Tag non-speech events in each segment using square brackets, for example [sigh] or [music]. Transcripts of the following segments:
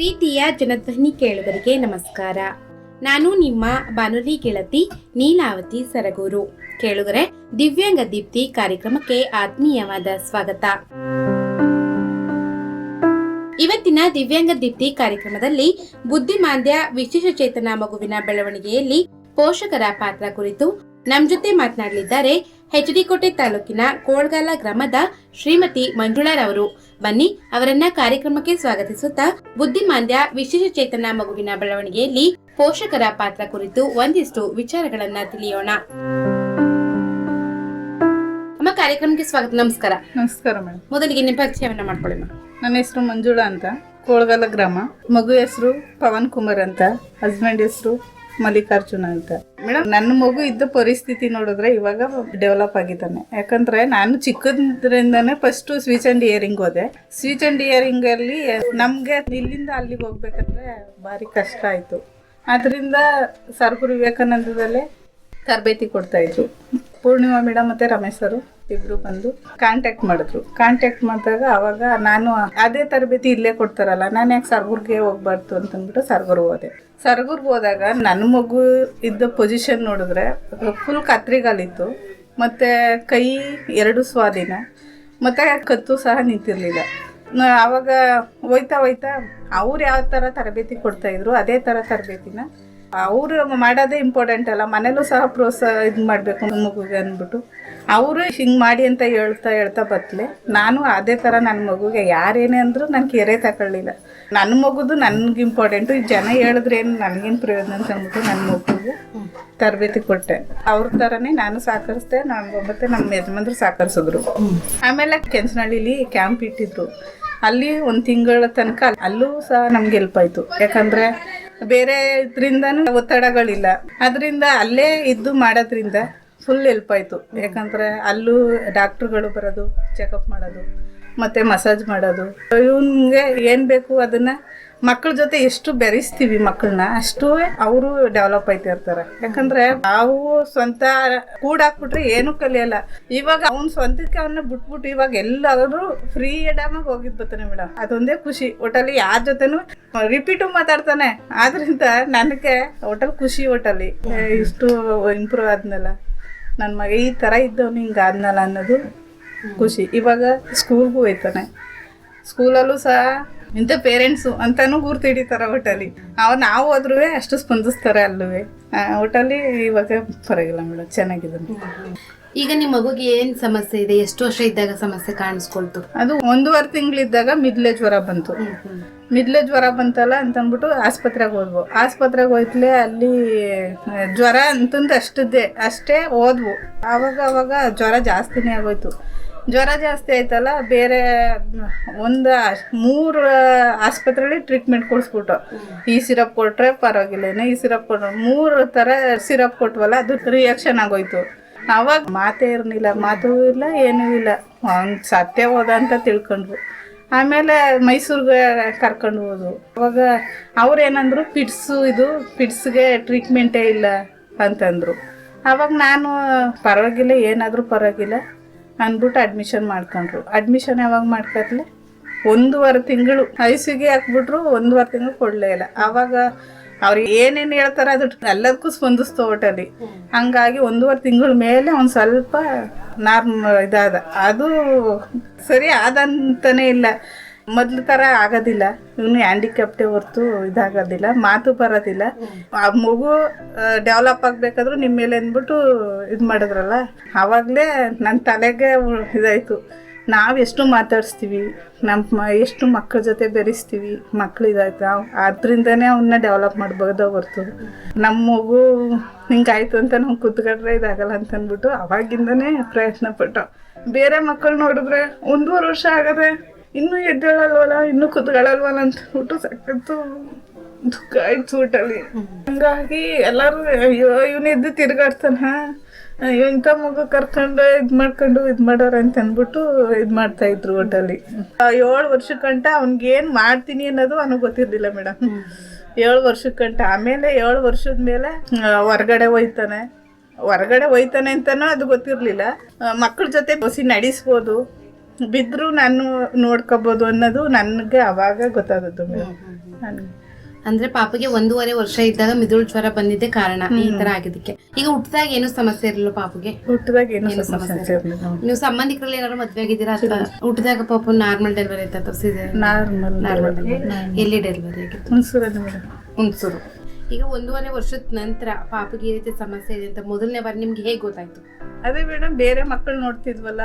ಪ್ರೀತಿಯ ಜನಧ್ವನಿ ಕೇಳುವರಿಗೆ ನಮಸ್ಕಾರ. ನಾನು ನಿಮ್ಮ ಬಾನುಲಿ ಗೆಳತಿ ನೀಲಾವತಿ ಸರಗೂರು. ಕೇಳುಗರೆ, ದಿವ್ಯಾಂಗ ದೀಪ್ತಿ ಕಾರ್ಯಕ್ರಮಕ್ಕೆ ಆತ್ಮೀಯವಾದ ಸ್ವಾಗತ. ಇವತ್ತಿನ ದಿವ್ಯಾಂಗ ದೀಪ್ತಿ ಕಾರ್ಯಕ್ರಮದಲ್ಲಿ ಬುದ್ಧಿಮಾಂದ್ಯ ವಿಶೇಷಚೇತನ ಮಗುವಿನ ಬೆಳವಣಿಗೆಯಲ್ಲಿ ಪೋಷಕರ ಪಾತ್ರ ಕುರಿತು ನಮ್ ಜೊತೆ ಮಾತನಾಡಲಿದ್ದಾರೆ ಎಚ್ ಡಿ ಕೋಟೆ ತಾಲೂಕಿನ ಕೋಳ್ಗಾಲ ಗ್ರಾಮದ ಶ್ರೀಮತಿ ಮಂಜುಳಾರವರು. ಬನ್ನಿ ಅವರನ್ನ ಕಾರ್ಯಕ್ರಮಕ್ಕೆ ಸ್ವಾಗತಿಸುತ್ತಾ ಬುದ್ಧಿಮಾಂದ್ಯ ವಿಶೇಷಚೇತನ ಮಗುವಿನ ಬೆಳವಣಿಗೆಯಲ್ಲಿ ಪೋಷಕರ ಪಾತ್ರ ಕುರಿತು ಒಂದಿಷ್ಟು ವಿಚಾರಗಳನ್ನ ತಿಳಿಯೋಣ. ನಮ್ಮ ಕಾರ್ಯಕ್ರಮಕ್ಕೆ ಸ್ವಾಗತ ನಮಸ್ಕಾರ. ನಮಸ್ಕಾರ ಮೇಡಮ್ ಮೊದಲಿಗೆ ನಿಮ್ಮ ಪರಿಚಯವನ್ನ ಮಾಡ್ಕೊಳ್ಳಿ. ನನ್ನ ಹೆಸರು ಮಂಜುಳಾ ಅಂತ ಕೋಳ್ಗಾಲ ಗ್ರಾಮ. ಮಗು ಹೆಸರು ಪವನ್ ಕುಮಾರ್ ಅಂತ ಹಸ್ಬೆಂಡ್ ಹೆಸರು ಮಲ್ಲಿಕಾರ್ಜುನ ಅಂತ. ಮೇಡಮ್, ನನ್ನ ಮಗು ಇದ್ದ ಪರಿಸ್ಥಿತಿ ನೋಡಿದ್ರೆ ಇವಾಗ ಡೆವಲಪ್ ಆಗಿದ್ದಾನೆ. ಯಾಕಂದ್ರೆ ನಾನು ಚಿಕ್ಕದ್ರಿಂದಾನೆ ಫಸ್ಟ್ ಸ್ವೀಚ್ ಅಂಡ್ ಇಯರಿಂಗ್ ಹೋದೆ. ಸ್ವೀಚ್ ಅಂಡ್ ಇಯರಿಂಗ್ ಅಲ್ಲಿ ನಮ್ಗೆ ಇಲ್ಲಿಂದ ಅಲ್ಲಿಗೆ ಹೋಗ್ಬೇಕಂದ್ರೆ ಭಾರಿ ಕಷ್ಟ ಆಯ್ತು. ಅದರಿಂದ ಸರ್ಗುರು ವಿವೇಕಾನಂದದಲ್ಲೇ ತರಬೇತಿ ಕೊಡ್ತಾ ಇದ್ರು. ಪೂರ್ಣಿಮಾ ಮೇಡಮ್ ಮತ್ತೆ ರಮೇಶ್ ಸರ್ ಇಬ್ರು ಬಂದು ಕಾಂಟ್ಯಾಕ್ಟ್ ಮಾಡಿದ್ರು. ಕಾಂಟ್ಯಾಕ್ಟ್ ಮಾಡಿದಾಗ ಅವಾಗ ನಾನು ಅದೇ ತರಬೇತಿ ಇಲ್ಲೇ ಕೊಡ್ತಾರಲ್ಲ, ನಾನು ಯಾಕೆ ಸರ್ಗುರ್ಗೆ ಹೋಗ್ಬಾರ್ದು ಅಂತಂದ್ಬಿಟ್ಟು ಸರ್ಗುರ್ ಹೋದೆ. ಸರ್ಗುರ್ಗೆ ಹೋದಾಗ ನನ್ನ ಮಗು ಇದ್ದ ಪೊಸಿಷನ್ ನೋಡಿದ್ರೆ ಫುಲ್ ಕತ್ರಿಗಾಲಿತ್ತು, ಮತ್ತೆ ಕೈ ಎರಡು ಸ್ವಾಧೀನ, ಮತ್ತೆ ಕತ್ತು ಸಹ ನಿಂತಿರಲಿಲ್ಲ. ಆವಾಗ ಹೋಯ್ತಾ ಹೋಯ್ತಾ ಅವ್ರು ಯಾವ ಥರ ತರಬೇತಿ ಕೊಡ್ತಾ ಇದ್ರು, ಅದೇ ಥರ ತರಬೇತಿನ ಅವರು ಮಾಡೋದೇ ಇಂಪಾರ್ಟೆಂಟ್ ಅಲ್ಲ ಮನೇಲೂ ಸಹ ಪ್ರೋತ್ಸಾಹ ಇದು ಮಾಡಬೇಕು ಮಗುಗೆ ಅಂದ್ಬಿಟ್ಟು. ಅವರು ಹಿಂಗೆ ಮಾಡಿ ಅಂತ ಹೇಳ್ತಾ ಹೇಳ್ತಾ ಬತ್ತಲೆ ನಾನು ಅದೇ ಥರ ನನ್ನ ಮಗುಗೆ ಯಾರೇನೇ ಅಂದರೂ ನಾನು ಕೆರೆ ತಗೊಳ್ಳಿಲ್ಲ. ನನ್ನ ಮಗುದು ನನಗೆ ಇಂಪಾರ್ಟೆಂಟು ಈ ಜನ ಹೇಳಿದ್ರೆ ಏನು ನನಗೇನು ಪ್ರಯೋಜನ ಅಂತ ಅಂದ್ಬಿಟ್ಟು ನನ್ನ ಮಗುಗೆ ತರಬೇತಿ ಕೊಟ್ಟೆ. ಅವ್ರ ಥರನೇ ನಾನು ಸಾಕರಿಸ್ದೆ ನಾನು ಮತ್ತೆ ನಮ್ಮ ಯಜಮಾನ್ರು ಸಹಕರಿಸಿದ್ರು. ಆಮೇಲೆ ಕೆಂಚನಹಳ್ಳಿಲಿ ಕ್ಯಾಂಪ್ ಇಟ್ಟಿದ್ರು. ಅಲ್ಲಿ ಒಂದು ತಿಂಗಳ ತನಕ ಅಲ್ಲೂ ಸಹ ನಮ್ಗೆ ಹೆಲ್ಪ್ ಆಯಿತು. ಯಾಕಂದ್ರೆ ಬೇರೆ ಇದರಿಂದನೂ ಒತ್ತಡಗಳಿಲ್ಲ. ಅದರಿಂದ ಅಲ್ಲೇ ಇದ್ದು ಮಾಡೋದ್ರಿಂದ ಫುಲ್ ಹೆಲ್ಪ್ ಆಯಿತು. ಯಾಕಂದ್ರೆ ಅಲ್ಲೂ ಡಾಕ್ಟ್ರುಗಳು ಬರೋದು ಚೆಕಪ್ ಮಾಡೋದು, ಮತ್ತೆ ಮಸಾಜ್ ಮಾಡೋದು. ಇವನಿಗೆ ಏನು ಬೇಕು ಅದನ್ನ ಮಕ್ಕಳ ಜೊತೆ ಎಷ್ಟು ಬೆರೆಸ್ತೀವಿ ಮಕ್ಕಳನ್ನ ಅಷ್ಟು ಅವರು ಡೆವಲಪ್ ಆಯ್ತಾ ಇರ್ತಾರೆ. ಯಾಕಂದ್ರೆ ನಾವು ಸ್ವಂತ ಕೂಡಾಕ್ಬಿಟ್ರೆ ಏನು ಕಲಿಯಲ್ಲ. ಇವಾಗ ಅವ್ನ ಸ್ವಂತಕ್ಕೆ ಅವನ್ನ ಬಿಟ್ಬಿಟ್ಟು ಇವಾಗ ಎಲ್ಲರೂ ಫ್ರೀ ಆಗಿ ಹೋಗಿದ್ ಬರ್ತಾನೆ ಮೇಡಮ್. ಅದೊಂದೇ ಖುಷಿ. ಒಟ್ಟಲ್ಲಿ ಯಾರ ಜೊತೆನೂ ರಿಪೀಟು ಮಾತಾಡ್ತಾನೆ. ಆದ್ರಿಂದ ನನಗೆ ಒಟ್ಟಲ್ಲಿ ಖುಷಿ ಒಟ್ಟಲ್ಲಿ. ಇಷ್ಟು ಇಂಪ್ರೂವ್ ಆದ್ನಲ್ಲ. ನನ್ನ ಮಗ ಈ ಥರ ಇದ್ದವನು ಹಿಂಗೆ ಅನ್ನೋದು ಖುಷಿ. ಇವಾಗ ಸ್ಕೂಲ್ಗೂ ಹೋಯ್ತಾನೆ. ಸ್ಕೂಲಲ್ಲೂ ಸಹ ಇಂಥ ಪೇರೆಂಟ್ಸು ಅಂತಾನು ಗುರ್ತು ಹಿಡಿತಾರೆ ಒಟ್ಟಲ್ಲಿ ಅವ್ ನಾವು ಹೋದ್ರೂ ಅಷ್ಟು ಸ್ಪಂದಿಸ್ತಾರೆ ಅಲ್ಲೂ ಒಟ್ಟಲ್ಲಿ ಇವಾಗ ಪರವಾಗಿಲ್ಲ ಮೇಡಮ್ ಚೆನ್ನಾಗಿದೆ ಈಗ ನಿಮ್ಮ ಮಗುಗೆ ಏನ್ ಸಮಸ್ಯೆ ಇದೆ? ಎಷ್ಟು ವರ್ಷ ಇದ್ದಾಗ ಸಮಸ್ಯೆ ಕಾಣಿಸ್ಕೊಳ್ತು? ಅದು ಒಂದೂವರೆ ತಿಂಗಳಿದ್ದಾಗ ಮಿದ್ಲೆ ಜ್ವರ ಬಂತು. ಮಿದ್ಲೆ ಜ್ವರ ಬಂತಲ್ಲ ಅಂತಂದ್ಬಿಟ್ಟು ಆಸ್ಪತ್ರೆಗೆ ಹೋದ್ವು. ಆಸ್ಪತ್ರೆಗೆ ಹೋಯ್ತಲೆ ಅಲ್ಲಿ ಜ್ವರ ಅಂತಂದು ಅಷ್ಟದ್ದೇ ಅಷ್ಟೇ ಹೋದ್ವು ಆವಾಗ ಅವಾಗ ಜ್ವರ ಜಾಸ್ತಿನೇ ಆಗೋಯ್ತು. ಜ್ವರ ಜಾಸ್ತಿ ಆಯ್ತಲ್ಲ, ಬೇರೆ, ಒಂದು ಮೂರು ಆಸ್ಪತ್ರೆಲಿ ಟ್ರೀಟ್ಮೆಂಟ್ ಕೊಡಿಸ್ಬಿಟ್ಟು ಈ ಸಿರಪ್ ಕೊಟ್ರೆ ಪರವಾಗಿಲ್ಲೇನೆ ಈ ಸಿರಪ್ ಕೊಟ್ರೆ, ಮೂರು ಥರ ಸಿರಪ್ ಕೊಟ್ವಲ್ಲ, ಅದು ರಿಯಾಕ್ಷನ್ ಆಗೋಯ್ತು. ಅವಾಗ ಮಾತೇ ಇರಲಿಲ್ಲ, ಮಾತು ಇಲ್ಲ, ಏನೂ ಇಲ್ಲ. ಅವ್ನು ಸತ್ಯ ಹೋದ ಅಂತ ತಿಳ್ಕೊಂಡ್ರು. ಆಮೇಲೆ ಮೈಸೂರಿಗೆ ಕರ್ಕೊಂಡು ಹೋದ್ರು. ಅವಾಗ ಅವ್ರೇನಂದ್ರು ಪಿಟ್ಸ್ ಇದು, ಪಿಟ್ಸ್ಗೆ ಟ್ರೀಟ್ಮೆಂಟೇ ಇಲ್ಲ ಅಂತಂದರು. ಅವಾಗ ನಾನು, ಪರವಾಗಿಲ್ಲ, ಏನಾದರೂ ಪರವಾಗಿಲ್ಲ. ಅಂದ್ಬಿಟ್ಟು ಅಡ್ಮಿಷನ್ ಮಾಡ್ಕೊಂಡ್ರು. ಅಡ್ಮಿಷನ್ ಯಾವಾಗ ಮಾಡ್ಕತ್ಲೆ? ಒಂದೂವರೆ ತಿಂಗಳು. ಐಸಿಗೆ ಹಾಕ್ಬಿಟ್ರು, ಒಂದೂವರೆ ತಿಂಗಳು ಕೊಡಲೇ ಇಲ್ಲ. ಆವಾಗ ಅವ್ರು ಏನೇನು ಹೇಳ್ತಾರೆ ಅದು ಎಲ್ಲದಕ್ಕೂ ಸ್ಪಂದಿಸ್ತು ಒಟ್ಟಲ್ಲಿ. ಹಂಗಾಗಿ ಒಂದೂವರೆ ತಿಂಗಳ ಮೇಲೆ ಒಂದು ಸ್ವಲ್ಪ ನಾರ್ಮ್ ಇದಾದ. ಅದು ಸರಿ ಆದಂತನೇ ಇಲ್ಲ. ಮೊದ್ಲು ಥರ ಆಗೋದಿಲ್ಲ. ಇವನು ಹ್ಯಾಂಡಿಕ್ಯಾಪ್ಟೆ ಹೊರತು ಇದಾಗೋದಿಲ್ಲ, ಮಾತು ಬರೋದಿಲ್ಲ. ಆ ಮಗು ಡೆವಲಪ್ ಆಗಬೇಕಾದ್ರೂ ನಿಮ್ಮ ಮೇಲೆ ಅಂದ್ಬಿಟ್ಟು ಇದು ಮಾಡಿದ್ರಲ್ಲ? ಆವಾಗಲೇ ನನ್ನ ತಲೆಗೆ ಇದಾಯಿತು. ನಾವು ಎಷ್ಟು ಮಾತಾಡಿಸ್ತೀವಿ ನಮ್ಮ ಎಷ್ಟು ಮಕ್ಕಳ ಜೊತೆ ಬೆರೆಸ್ತೀವಿ, ಮಕ್ಳು ಇದಾಯ್ತು? ನಾವು ಅದರಿಂದನೇ ಅವನ್ನ ಡೆವಲಪ್ ಮಾಡ್ಬೋದ ಹೊರ್ತು. ನಮ್ಮ ಮಗು ಹಿಂಗಾಯ್ತು ಅಂತ ನಾವು ಕೂತ್ಕೊಂಡ್ರೆ ಇದಾಗಲ್ಲ ಅಂತ ಅಂದ್ಬಿಟ್ಟು ಅವಾಗಿಂದನೇ ಪ್ರಯತ್ನ ಪಟ್ಟು. ಬೇರೆ ಮಕ್ಕಳು ನೋಡಿದ್ರೆ ಒಂದೂವರೆ ವರ್ಷ ಆಗದೆ ಇನ್ನೂ ಎದ್ದೇಳಲ್ವಲ್ಲ? ಇನ್ನೂ ಕುತ್ಕೊಳ್ಳಲ್ವಲ್ಲ ಅಂತ ಊಟ ಸಖತ್ತು ದುಃಖ ಆಯ್ತು ಊಟಲ್ಲಿ. ಹಂಗಾಗಿ ಎಲ್ಲರೂ ಅಯ್ಯೋ, ಇವನು ಎದ್ದು ತಿರ್ಗಾಡ್ತಾನ. ಇಂಥ ಮಗು ಕರ್ಕೊಂಡು ಇದು ಮಾಡ್ಕೊಂಡು ಇದು ಮಾಡೋರು ಅಂತ ಅಂದ್ಬಿಟ್ಟು ಇದು ಮಾಡ್ತಾ ಇದ್ರು ಒಟ್ಟಲ್ಲಿ ಏಳು ವರ್ಷಕ್ಕಂಟ ಅವ್ನಿಗೆ ಏನು ಮಾಡ್ತೀನಿ ಅನ್ನೋದು ಅವನಿಗೆ ಗೊತ್ತಿರಲಿಲ್ಲ ಮೇಡಮ್ ಏಳು ವರ್ಷಕ್ಕಂಟ ಆಮೇಲೆ ಏಳು ವರ್ಷದ ಮೇಲೆ ಹೊರಗಡೆ ಹೋಯ್ತಾನೆ. ಹೊರಗಡೆ ಹೋಯ್ತಾನೆ ಅಂತನೂ ಅದು ಗೊತ್ತಿರಲಿಲ್ಲ. ಮಕ್ಕಳ ಜೊತೆ ಬಸಿ ನಡೆಸ್ಬೋದು. ಬಿದ್ದರೂ ನಾನು ನೋಡ್ಕೋಬೋದು ಅನ್ನೋದು ನನಗೆ ಅವಾಗ ಗೊತ್ತಾದದ್ದು ಮೇಡಮ್. ನನಗೆ ಅಂದ್ರೆ ಪಾಪಗೆ ಒಂದೂವರೆ ವರ್ಷ ಇದ್ದಾಗ ಮಿದುಳು ಜ್ವರ ಬಂದಿದ್ದೆ ಕಾರಣ ಈ ತರ ಆಗಿದ್ದಕ್ಕೆ. ಈಗ ಹುಟ್ಟದಾಗ ಏನು ಸಮಸ್ಯೆ ಇರಲಿಲ್ಲ ಪಾಪಗೆ? ಹುಟ್ಟಿದಾಗ ಏನು ಏನು ಸಮಸ್ಯೆ ನೀವು ಸಂಬಂಧಿಕರಲ್ಲಿ ಏನಾದ್ರು ಮದ್ವೆ ಆಗಿದ್ದೀರಾ ಅಥವಾ ಹುಟ್ಟದಾಗ ಪಾಪ ನಾರ್ಮಲ್ ಡೆಲಿವರಿ ಆಯ್ತಾ ತಪ್ಸಿದೆ ನಾರ್ಮಲ್ ನಾರ್ಮಲ್ ಎಲ್ಲಿ ಡೆಲಿವರಿ ಆಗಿತ್ತು? ಹುಣಸೂರು. ಈಗ ಒಂದೂವರೆ ವರ್ಷದ ನಂತರ ಪಾಪಗೆ ಈ ರೀತಿ ಸಮಸ್ಯೆ ಇದೆ ಅಂತ ಮೊದಲನೇ ಬಾರಿ ನಿಮ್ಗೆ ಹೇಗೆ ಗೊತ್ತಾಯ್ತು? ಅದೇ ಮೇಡಮ್ ಬೇರೆ ಮಕ್ಕಳು ನೋಡ್ತಿದ್ವಲ್ಲ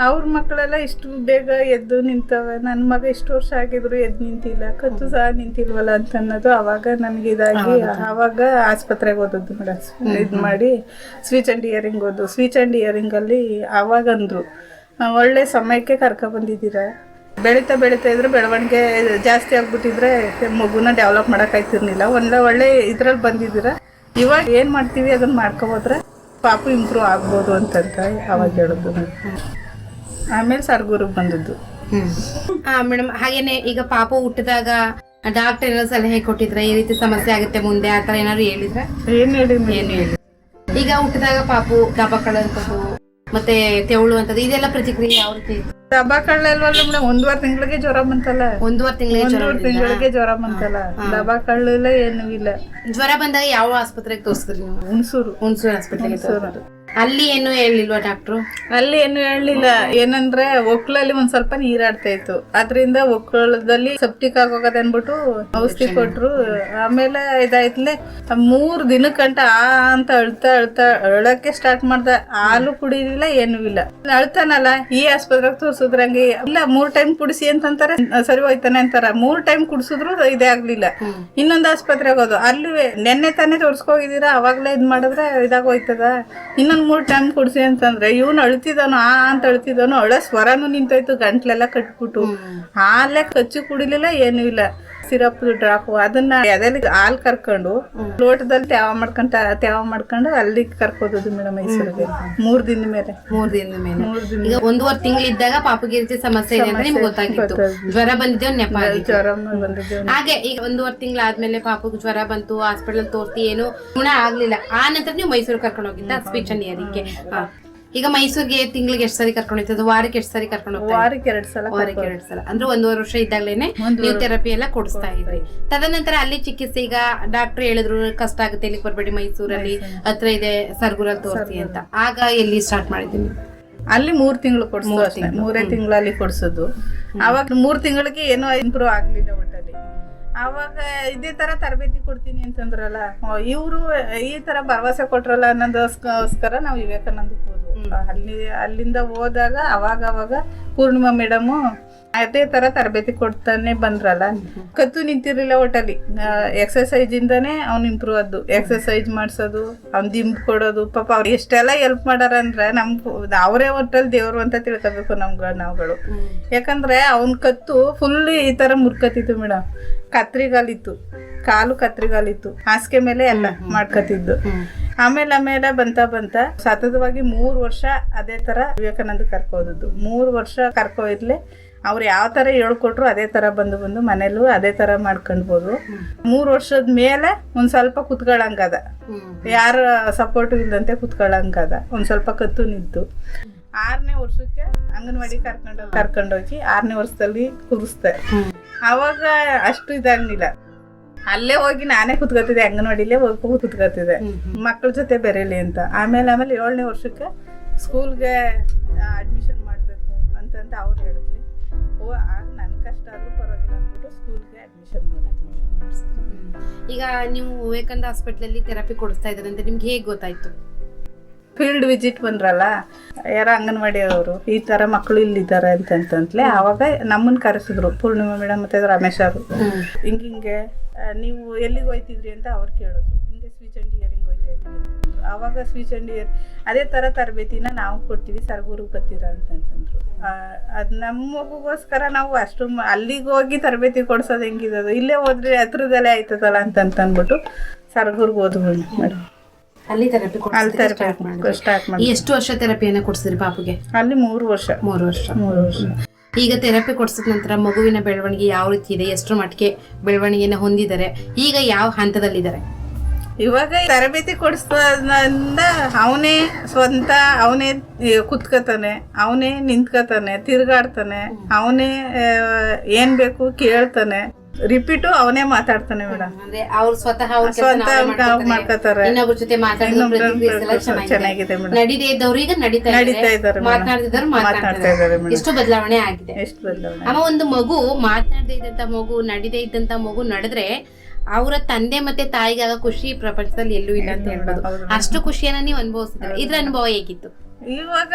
ಅವ್ರ ಮಕ್ಕಳೆಲ್ಲ ಇಷ್ಟು ಬೇಗ ಎದ್ದು ನಿಂತವೆ. ನನ್ನ ಮಗ ಇಷ್ಟು ವರ್ಷ ಆಗಿದ್ರು ಎದ್ದು ನಿಂತಿಲ್ಲ ಕತ್ತು ಸಹ ನಿಂತಿಲ್ವಲ್ಲ ಅಂತ ಅನ್ನೋದು ಅವಾಗ ನನಗೆ ಇದಾಗಿ ಆವಾಗ ಆಸ್ಪತ್ರೆಗೆ ಹೋದದ್ದು ಮೇಡಮ್ ಇದು ಮಾಡಿ ಸ್ವೀಚ್ ಆ್ಯಂಡ್ ಇಯರಿಂಗ್ ಓದು. ಸ್ವೀಚ್ ಆ್ಯಂಡ್ ಇಯರಿಂಗಲ್ಲಿ ಆವಾಗ ಅಂದರು ಒಳ್ಳೆ ಸಮಯಕ್ಕೆ ಕರ್ಕೊಬಂದಿದ್ದೀರಾ ಬೆಳೀತಾ ಬೆಳೀತಾ ಇದ್ರೆ ಬೆಳವಣಿಗೆ ಜಾಸ್ತಿ ಆಗ್ಬಿಟ್ಟಿದ್ರೆ ಮಗುನ ಡೆವಲಪ್ ಮಾಡೋಕ್ಕಾಯ್ತಿರ್ಲಿಲ್ಲ ಒಳ್ಳೆ ಒಳ್ಳೆ ಇದ್ರಲ್ಲಿ ಬಂದಿದ್ದೀರಾ. ಇವಾಗ ಏನು ಮಾಡ್ತೀವಿ ಅದನ್ನ ಮಾಡ್ಕೊಬೋದ್ರೆ ಪಾಪು ಇಂಪ್ರೂವ್ ಆಗ್ಬೋದು ಅಂತಂತ ಅವಾಗ ಹೇಳೋದು. ಆಮೇಲೆ ಸರ್ಗೂರಿಗೆ ಬಂದದ್ದು. ಮೇಡಮ್ ಹಾಗೇನೆ ಈಗ ಪಾಪ ಹುಟ್ಟಿದಾಗ ಡಾಕ್ಟರ್ ಏನೋ ಸಲಹೆ ಕೊಟ್ಟಿದ್ರೆ ಈ ರೀತಿ ಸಮಸ್ಯೆ ಆಗುತ್ತೆ ಮುಂದೆ ಆ ಥರ ಏನಾದ್ರು ಹೇಳಿದ್ರೆ? ಏನು ಹೇಳಿ ಏನು ಹೇಳಿ ಈಗ ಹುಟ್ಟಿದಾಗ ಪಾಪು ದಬ್ಬ ಕಳಂತದ್ದು ಮತ್ತೆ ತೆವಳು ಅಂತದ್ದು ಇದೆಲ್ಲ ಪ್ರತಿಕ್ರಿಯೆ ಯಾವ ರೀತಿ? ದಬ್ಬ ಕಳ್ಳಲ್ವಲ್ಲ ಮೇಡಮ್ ಒಂದೂವರೆ ತಿಂಗಳಿಗೆ ಜ್ವರ ಬಂತಲ್ಲ? ಒಂದೂವರೆ ತಿಂಗಳಿಗೆ ಜ್ವರ ಒಂದೂವರೆ ತಿಂಗಳಿಗೆ ಜ್ವರ ಬಂತಲ್ಲ? ದಬ್ಬಾ ಕಳ್ಳಿಲ್ಲ ಏನೂ ಇಲ್ಲ. ಜ್ವರ ಬಂದಾಗ ಯಾವ ಆಸ್ಪತ್ರೆಗೆ ತೋರಿಸ್ತೀರಿ ನೀವು? ಹುಣಸೂರು. ಹುಣಸೂರು ಆಸ್ಪತ್ರೆಗೆ ತೋರಿಸಿದ್ರು. ಅಲ್ಲಿ ಏನು ಹೇಳಿಲ್ವಾ ಡಾಕ್ಟ್ರು ಅಲ್ಲಿ ಏನು ಹೇಳಲಿಲ್ಲ ಏನಂದ್ರೆ ಒಕ್ಳಲ್ಲಿ ಒಂದ್ ಸ್ವಲ್ಪ ನೀರಾಡ್ತಾ ಇತ್ತು. ಅದರಿಂದ ಒಕ್ಕಳದಲ್ಲಿ ಸೆಪ್ಟಿಕ್ ಆಗೋಗದೆ ಅನ್ಬಿಟ್ಟು ಔಷಧಿ ಕೊಟ್ರು. ಆಮೇಲೆ ಇದಾಯ್ತಲೆ ಮೂರ್ ದಿನಕ್ಕಂಟ ಆ ಅಂತ ಅಳ್ತಾ ಅಳ್ತಾ ಅಳಕ್ಕೆ ಸ್ಟಾರ್ಟ್ ಮಾಡ್ದ. ಹಾಲು ಕುಡಿಲಿಲ್ಲ ಏನೂ ಇಲ್ಲ. ಅಳ್ತಾನಲ್ಲ ಈ ಆಸ್ಪತ್ರೆಗೆ ತೋರ್ಸುದ್ರಂಗೆ. ಇಲ್ಲ ಮೂರ್ ಟೈಮ್ ಕುಡಿಸಿ ಅಂತಂತಾರೆ. ಸರಿ ಹೋಯ್ತಾನೆ ಅಂತಾರ. ಮೂರ್ ಟೈಮ್ ಕುಡಿಸಿದ್ರು ಇದೇ ಆಗ್ಲಿಲ್ಲ. ಇನ್ನೊಂದು ಆಸ್ಪತ್ರೆಗೆ ಹೋದು. ಅಲ್ಲಿ ನೆನ್ನೆ ತಾನೇ ತೋರ್ಸ್ಕೋಗಿದ್ದೀರಾ? ಅವಾಗ್ಲೇ ಇದ್ ಮಾಡಿದ್ರೆ ಇದಾಗ ಹೋಯ್ತದ ಇನ್ನೊಂದ್ ಮೂರ್ ಟೈಮ್ ಕುಡ್ಸಿ ಅಂತಂದ್ರೆ ಇವ್ನು ಅಳ್ತಿದಾನು ಆ ಅಂತ ಅಳ್ತಿದಾನು ಅಳ ಸ್ವರನು ನಿಂತೋಯ್ತು ಗಂಟ್ಲೆಲ್ಲ ಕಟ್ಬಿಟ್ಟು. ಹಾಲೇ ಕಚ್ಚಿ ಕುಡಿಲಿಲ್ಲ ಏನೂ ಇಲ್ಲ. ಸಿರಪ್ ಡ್ರಾಪ್ ಅದನ್ನ ಎದೆಲಿ ಹಾಲು ಕರ್ಕೊಂಡು ಲೋಟದಲ್ಲಿ ತ್ಯಾವ ಮಾಡ್ಕೊಂಡ ತ್ಯಾವ ಮಾಡ್ಕೊಂಡು ಅಲ್ಲಿ ಕರ್ಕೋದದು ಮೇಡಮ್ ಮೈಸೂರಿಗೆ ಮೂರ್ ದಿನ ಮೇಲೆ. ಮೂರ್ ದಿನದ ಮೇಲೆ. ಮೂರ್ ದಿನ ಈಗ ಒಂದೂವರೆ ತಿಂಗಳಿದ್ದಾಗ ಇದ್ದಾಗ ರೀತಿ ಸಮಸ್ಯೆ ಇದೆ ಅಂತ ನಿಮ್ಗೆ ಗೊತ್ತಾಗಿತ್ತು. ಜ್ವರ ಬಂದಿದ್ದೆ ಒಂದ್ ನೆಪ ಜ್ವರ ಬಂದಿದ್ದು ಹಾಗೆ ಈಗ ಒಂದೂವರೆ ತಿಂಗಳಾದ್ಮೇಲೆ ಪಾಪಗೆ ಜ್ವರ ಬಂತು ಹಾಸ್ಪಿಟಲ್ ತೋರ್ತಿ ಏನು ಗುಣ ಆಗ್ಲಿಲ್ಲ. ಆ ನಂತರ ನೀವು ಮೈಸೂರು ಕರ್ಕೊಂಡು ಹೋಗಿದ್ದ ಸ್ಪೀಚ್ ಅನ್ನಿ ಇಯರಿಂಗ್ಗೆ ಈಗ ಮೈಸೂರಿಗೆ ತಿಂಗಳಿಗೆ ಎಷ್ಟು ಸರಿ ಕರ್ಕೊಂಡು ಹೋಗ್ತದೆ ವಾರಕ್ಕೆ ಎಷ್ಟು ಸರಿ ಕರ್ಕೊಂಡು ವಾರಕ್ಕೆ ಎರಡು ಸಲ ವಾರಕ್ಕೆ ಎರಡು ಸಲ. ಅಂದ್ರೆ ಒಂದೂವರೆ ವರ್ಷ ಇದ್ದಾಗ್ಲೇನೆ ನೀವು ಥೆರಪಿ ಎಲ್ಲ ಕೊಡಿಸ್ತಾ ಇದ್ರಿ. ತದನಂತರ ಅಲ್ಲಿ ಚಿಕಿತ್ಸೆ ಈಗ ಡಾಕ್ಟರ್ ಹೇಳಿದ್ರು ಕಷ್ಟ ಆಗುತ್ತೆ ಇಲ್ಲಿಗೆ ಬರಬೇಡಿ ಮೈಸೂರಲ್ಲಿ ಹತ್ರ ಇದೆ ಸರ್ಗುರಲ್ಲಿ ತೋರಿಸಿ ಅಂತ. ಆಗ ಎಲ್ಲಿ ಸ್ಟಾರ್ಟ್ ಮಾಡಿದ್ದೀನಿ ಅಲ್ಲಿ ಮೂರ್ ತಿಂಗಳು ಕೊಡ್ಸೋದು ಮೂರೇ ತಿಂಗಳಲ್ಲಿ ಕೊಡ್ಸೋದು. ಅವಾಗ ಮೂರ್ ತಿಂಗಳಿಗೆ ಏನೋ ಇಂಪ್ರೂವ್ ಆಗ್ಲಿಲ್ಲ ಒಟ್ಟಲ್ಲಿ. ಅವಾಗ ಇದೇ ತರ ತರಬೇತಿ ಕೊಡ್ತೀನಿ ಅಂತಂದ್ರಲ್ಲ ಇವರು ಈ ತರ ಭರವಸೆ ಕೊಟ್ರಲ್ಲ ಅನ್ನೋದಕ್ಕೋಸ್ಕರ ನಾವು ವಿವೇಕಾನಂದಕ್ಕೆ ಹೋದ್ವು. ಅಲ್ಲಿ ಅಲ್ಲಿಂದ ಹೋದಾಗ ಅವಾಗ ಅವಾಗ ಪೂರ್ಣಿಮಾ ಮೇಡಮು ಅದೇ ತರ ತರಬೇತಿ ಕೊಡ್ತಾನೆ ಬಂದ್ರಲ್ಲ? ಕತ್ತು ನಿಂತಿರ್ಲಿಲ್ಲ ಒಟ್ಟಲ್ಲಿ. ಎಕ್ಸರ್ಸೈಜ್ ಇಂದಾನೆ ಅವ್ನು ಇಂಪ್ರೂವ್ ಆದ್ದು. ಎಕ್ಸರ್ಸೈಜ್ ಮಾಡ್ಸೋದು ಅವ್ನ್ ದಿಂಬ್ ಕೊಡೋದು. ಪಾಪ ಅವ್ರು ಎಷ್ಟೆಲ್ಲ ಹೆಲ್ಪ್ ಮಾಡಾರ ಅಂದ್ರೆ ನಮ್ ಅವರೇ ಒಟ್ಟಲ್ಲಿ ದೇವ್ರು ಅಂತ ತಿಳ್ಕೊಬೇಕು ನಮ್ಗ ನಾವುಗಳು. ಯಾಕಂದ್ರೆ ಅವ್ನ್ ಕತ್ತು ಫುಲ್ ಈ ತರ ಮುರ್ಕತಿತ್ತು ಮೇಡಮ್ ಕತ್ರಿಗಾಲಿತ್ತು. ಕಾಲು ಕತ್ರಿಗಾಲಿತ್ತು. ಹಾಸಿಗೆ ಮೇಲೆ ಎಲ್ಲ ಮಾಡ್ಕತಿದ್ದು ಆಮೇಲೆ ಆಮೇಲೆ ಬಂತ ಬಂತ ಸತತವಾಗಿ ಮೂರು ವರ್ಷ ಅದೇ ತರ ವಿವೇಕಾನಂದ ಕರ್ಕೋದದ್ದು. ಮೂರು ವರ್ಷ ಕರ್ಕೊಯ್ದ್ಲೆ ಅವ್ರು ಯಾವ ತರ ಹೇಳ್ಕೊಟ್ರು ಅದೇ ತರ ಬಂದು ಬಂದು ಮನೇಲೂ ಅದೇ ತರ ಮಾಡ್ಕೊಂಡ್ಬೋದು. ಮೂರು ವರ್ಷದ ಮೇಲೆ ಒಂದ್ ಸ್ವಲ್ಪ ಕುತ್ಕೊಳ್ಳಂಗದ ಯಾರ ಸಪೋರ್ಟ್ ಇಲ್ದಂತೆ ಕುತ್ಕೊಳ್ಳಂಗದ ಒಂದ್ ಸ್ವಲ್ಪ ಕತ್ತು ನಿಂತು. ಆರನೇ ವರ್ಷಕ್ಕೆ ಅಂಗನವಾಡಿ ಕರ್ಕೊಂಡು ಕರ್ಕೊಂಡೋಗಿ ಆರನೇ ವರ್ಷದಲ್ಲಿ ಕೂರಿಸ್ತಾರೆ ಅವಾಗ ಅಷ್ಟು ಇದಾಗ್ಲಿಲ್ಲ. ಅಲ್ಲೇ ಹೋಗಿ ನಾನೇ ಕುತ್ಕೋತಿದ್ದೆ ಅಂಗನವಾಡಿಲೇ ಹೋಗಿ ಕುತ್ಕೋತಿದ್ದೆ. ಮಕ್ಕಳ ಜೊತೆ ಬೆರೀಲಿ ಅಂತ. ಆಮೇಲೆ ಆಮೇಲೆ ಏಳನೇ ವರ್ಷಕ್ಕೆ ಸ್ಕೂಲ್ಗೆ ಅಡ್ಮಿಷನ್ ಮಾಡಬೇಕು ಅಂತಂತ ಅವ್ರು ಹೇಳಿದ್ವಿ ಓ ಆಗ ನನ್ನ ಕಷ್ಟ ಆದರೂ ಪರವಾಗಿಲ್ಲ ಅಂದ್ಬಿಟ್ಟು ಸ್ಕೂಲ್ಗೆ ಅಡ್ಮಿಷನ್ ಮಾಡಿದ್ವಿ ಈಗ ನೀವು ವಿವೇಕಾನಂದ ಹಾಸ್ಪಿಟ್ಲಲ್ಲಿ ಥೆರಪಿ ಕೊಡಿಸ್ತಾ ಇದ್ದಾರೆ ಅಂತ ನಿಮ್ಗೆ ಹೇಗೆ ಗೊತ್ತಾಯ್ತು? ಫೀಲ್ಡ್ ವಿಸಿಟ್ ಬಂದ್ರಲ್ಲ ಯಾರ ಅಂಗನವಾಡಿ ಅವರು ಈ ತರ ಮಕ್ಕಳು ಇಲ್ಲಿದ್ದಾರೆ ಅಂತಂತಂತಲೇ ಅವಾಗ ನಮ್ಮನ್ನ ಕರೆಸಿದ್ರು. ಪೂರ್ಣಿಮಾ ಮೇಡಮ್ ಮತ್ತೆ ರಮೇಶ್ ಅವರು. ಹಿಂಗಿಂಗೆ ಆ, ನೀವು ಎಲ್ಲಿಗೆ ಹೋಯ್ತಿದ್ರಿ ಅಂತ ಅವ್ರು ಕೇಳಿದ್ರು. ಹಿಂಗೆ ಸ್ವಿಚ್ ಅಂಡ್ ಇಯರಿಂಗ್ ಹೋಯ್ತಾ ಇದ್ವಿ ಆವಾಗ ಅವಾಗ ಸ್ವೀಚ್ ಅಂಡ್ ಇಯರ್ ಅದೇ ಥರ ತರಬೇತಿನ ನಾವು ಕೊಡ್ತೀವಿ ಸರ್ಗೂರು ಬರ್ತೀರಾ ಅಂತಂತಂದ್ರು ಅದು ನಮ್ಮ ಮಗುಗೋಸ್ಕರ ನಾವು ಅಷ್ಟು ಅಲ್ಲಿಗೆ ಹೋಗಿ ತರಬೇತಿ ಕೊಡ್ಸೋದು ಹೆಂಗಿದದು ಇಲ್ಲೇ ಹೋದ್ರೆ ಹತ್ರದಲ್ಲೇ ಆಯ್ತದಲ್ಲ ಅಂತಂದ್ಬಿಟ್ಟು ಸರ್ಗೂರ್ಗೆ ಹೋದ್ವಿ ಮೇಡಮ್. ಅಲ್ಲಿ ಥೆರಪಿ ಅಲ್ಲಿ ತರಬೇತಿ ಸ್ಟಾರ್ಟ್ ಮಾಡಿ ಎಷ್ಟು ವರ್ಷ ಥೆರಪಿಯನ್ನು ಕೊಡ್ಸಿದ್ರಿ ಪಾಪುಗೆ? ಅಲ್ಲಿ ಮೂರು ವರ್ಷ. ಮೂರು ವರ್ಷ. ಮೂರು ವರ್ಷ. ಈಗ ಥೆರಪಿ ಕೊಡ್ಸಿದ ನಂತರ ಮಗುವಿನ ಬೆಳವಣಿಗೆ ಯಾವ ರೀತಿ ಇದೆ, ಎಷ್ಟರ ಮಟ್ಟಿಗೆ ಬೆಳವಣಿಗೆಯನ್ನು ಹೊಂದಿದ್ದಾರೆ, ಈಗ ಯಾವ ಹಂತದಲ್ಲಿದ್ದಾರೆ? ಇವಾಗ ತರಬೇತಿ ಕೊಡಿಸೋದ್ರಿಂದ ಅವನೇ ಸ್ವಂತ, ಅವನೇ ಕುತ್ಕೋತಾನೆ, ಅವನೇ ನಿಂತ್ಕೋತಾನೆ, ತಿರ್ಗಾಡ್ತಾನೆ, ಅವನೇ ಏನ್ ಬೇಕು ಕೇಳ್ತಾನೆ. ರಿಪೀಟು ಅವನೇ ಮಾತಾಡ್ತಾನೆ ಮೇಡಮ್. ಅಂದ್ರೆ ಅವ್ರು ಸ್ವತಃ ಅವ್ರ ಸ್ವಂತ ಮಾಡ್ಕೊತಾರೆ. ಇನ್ನೊಬ್ರ ಜೊತೆ ಮಾತಾಡೋದು ಚೆನ್ನಾಗಿದೆ ಮೇಡಮ್. ನಡೀದೇ ಇದ್ದವ್ರು ಈಗ ನಡೀತಾ ನಡೀತಾ ಇದ್ದಾರೆ. ಮಾತನಾಡ್ತಿದ್ದವ್ರು ಮಾತಾಡ್ತಾ ಇದ್ದಾರೆ ಎಷ್ಟು ಬದಲಾವಣೆ ಆಗಿದೆ. ಎಷ್ಟು ಬದಲಾವಣೆ ಅಮ್ಮ ಒಂದು ಮಗು ಮಾತಾಡದೇ ಇದ್ದಂತ ಮಗು ನಡೀದೇ ಇದ್ದಂತ ಮಗು ನಡೆದ್ರೆ ಅವರ ತಂದೆ ಮತ್ತೆ ತಾಯಿಗಾಗ ಖುಷಿ ಪ್ರಪಂಚದಲ್ಲಿ ಎಲ್ಲೂ ಇಲ್ಲ ಅಂತ ಹೇಳ್ಬೋದು. ಅಷ್ಟು ಖುಷಿಯನ್ನ ನೀವು ಅನುಭವಿಸಿದ್ರೆ ಇದ್ರ ಅನುಭವ ಹೇಗಿತ್ತು? ಇವಾಗ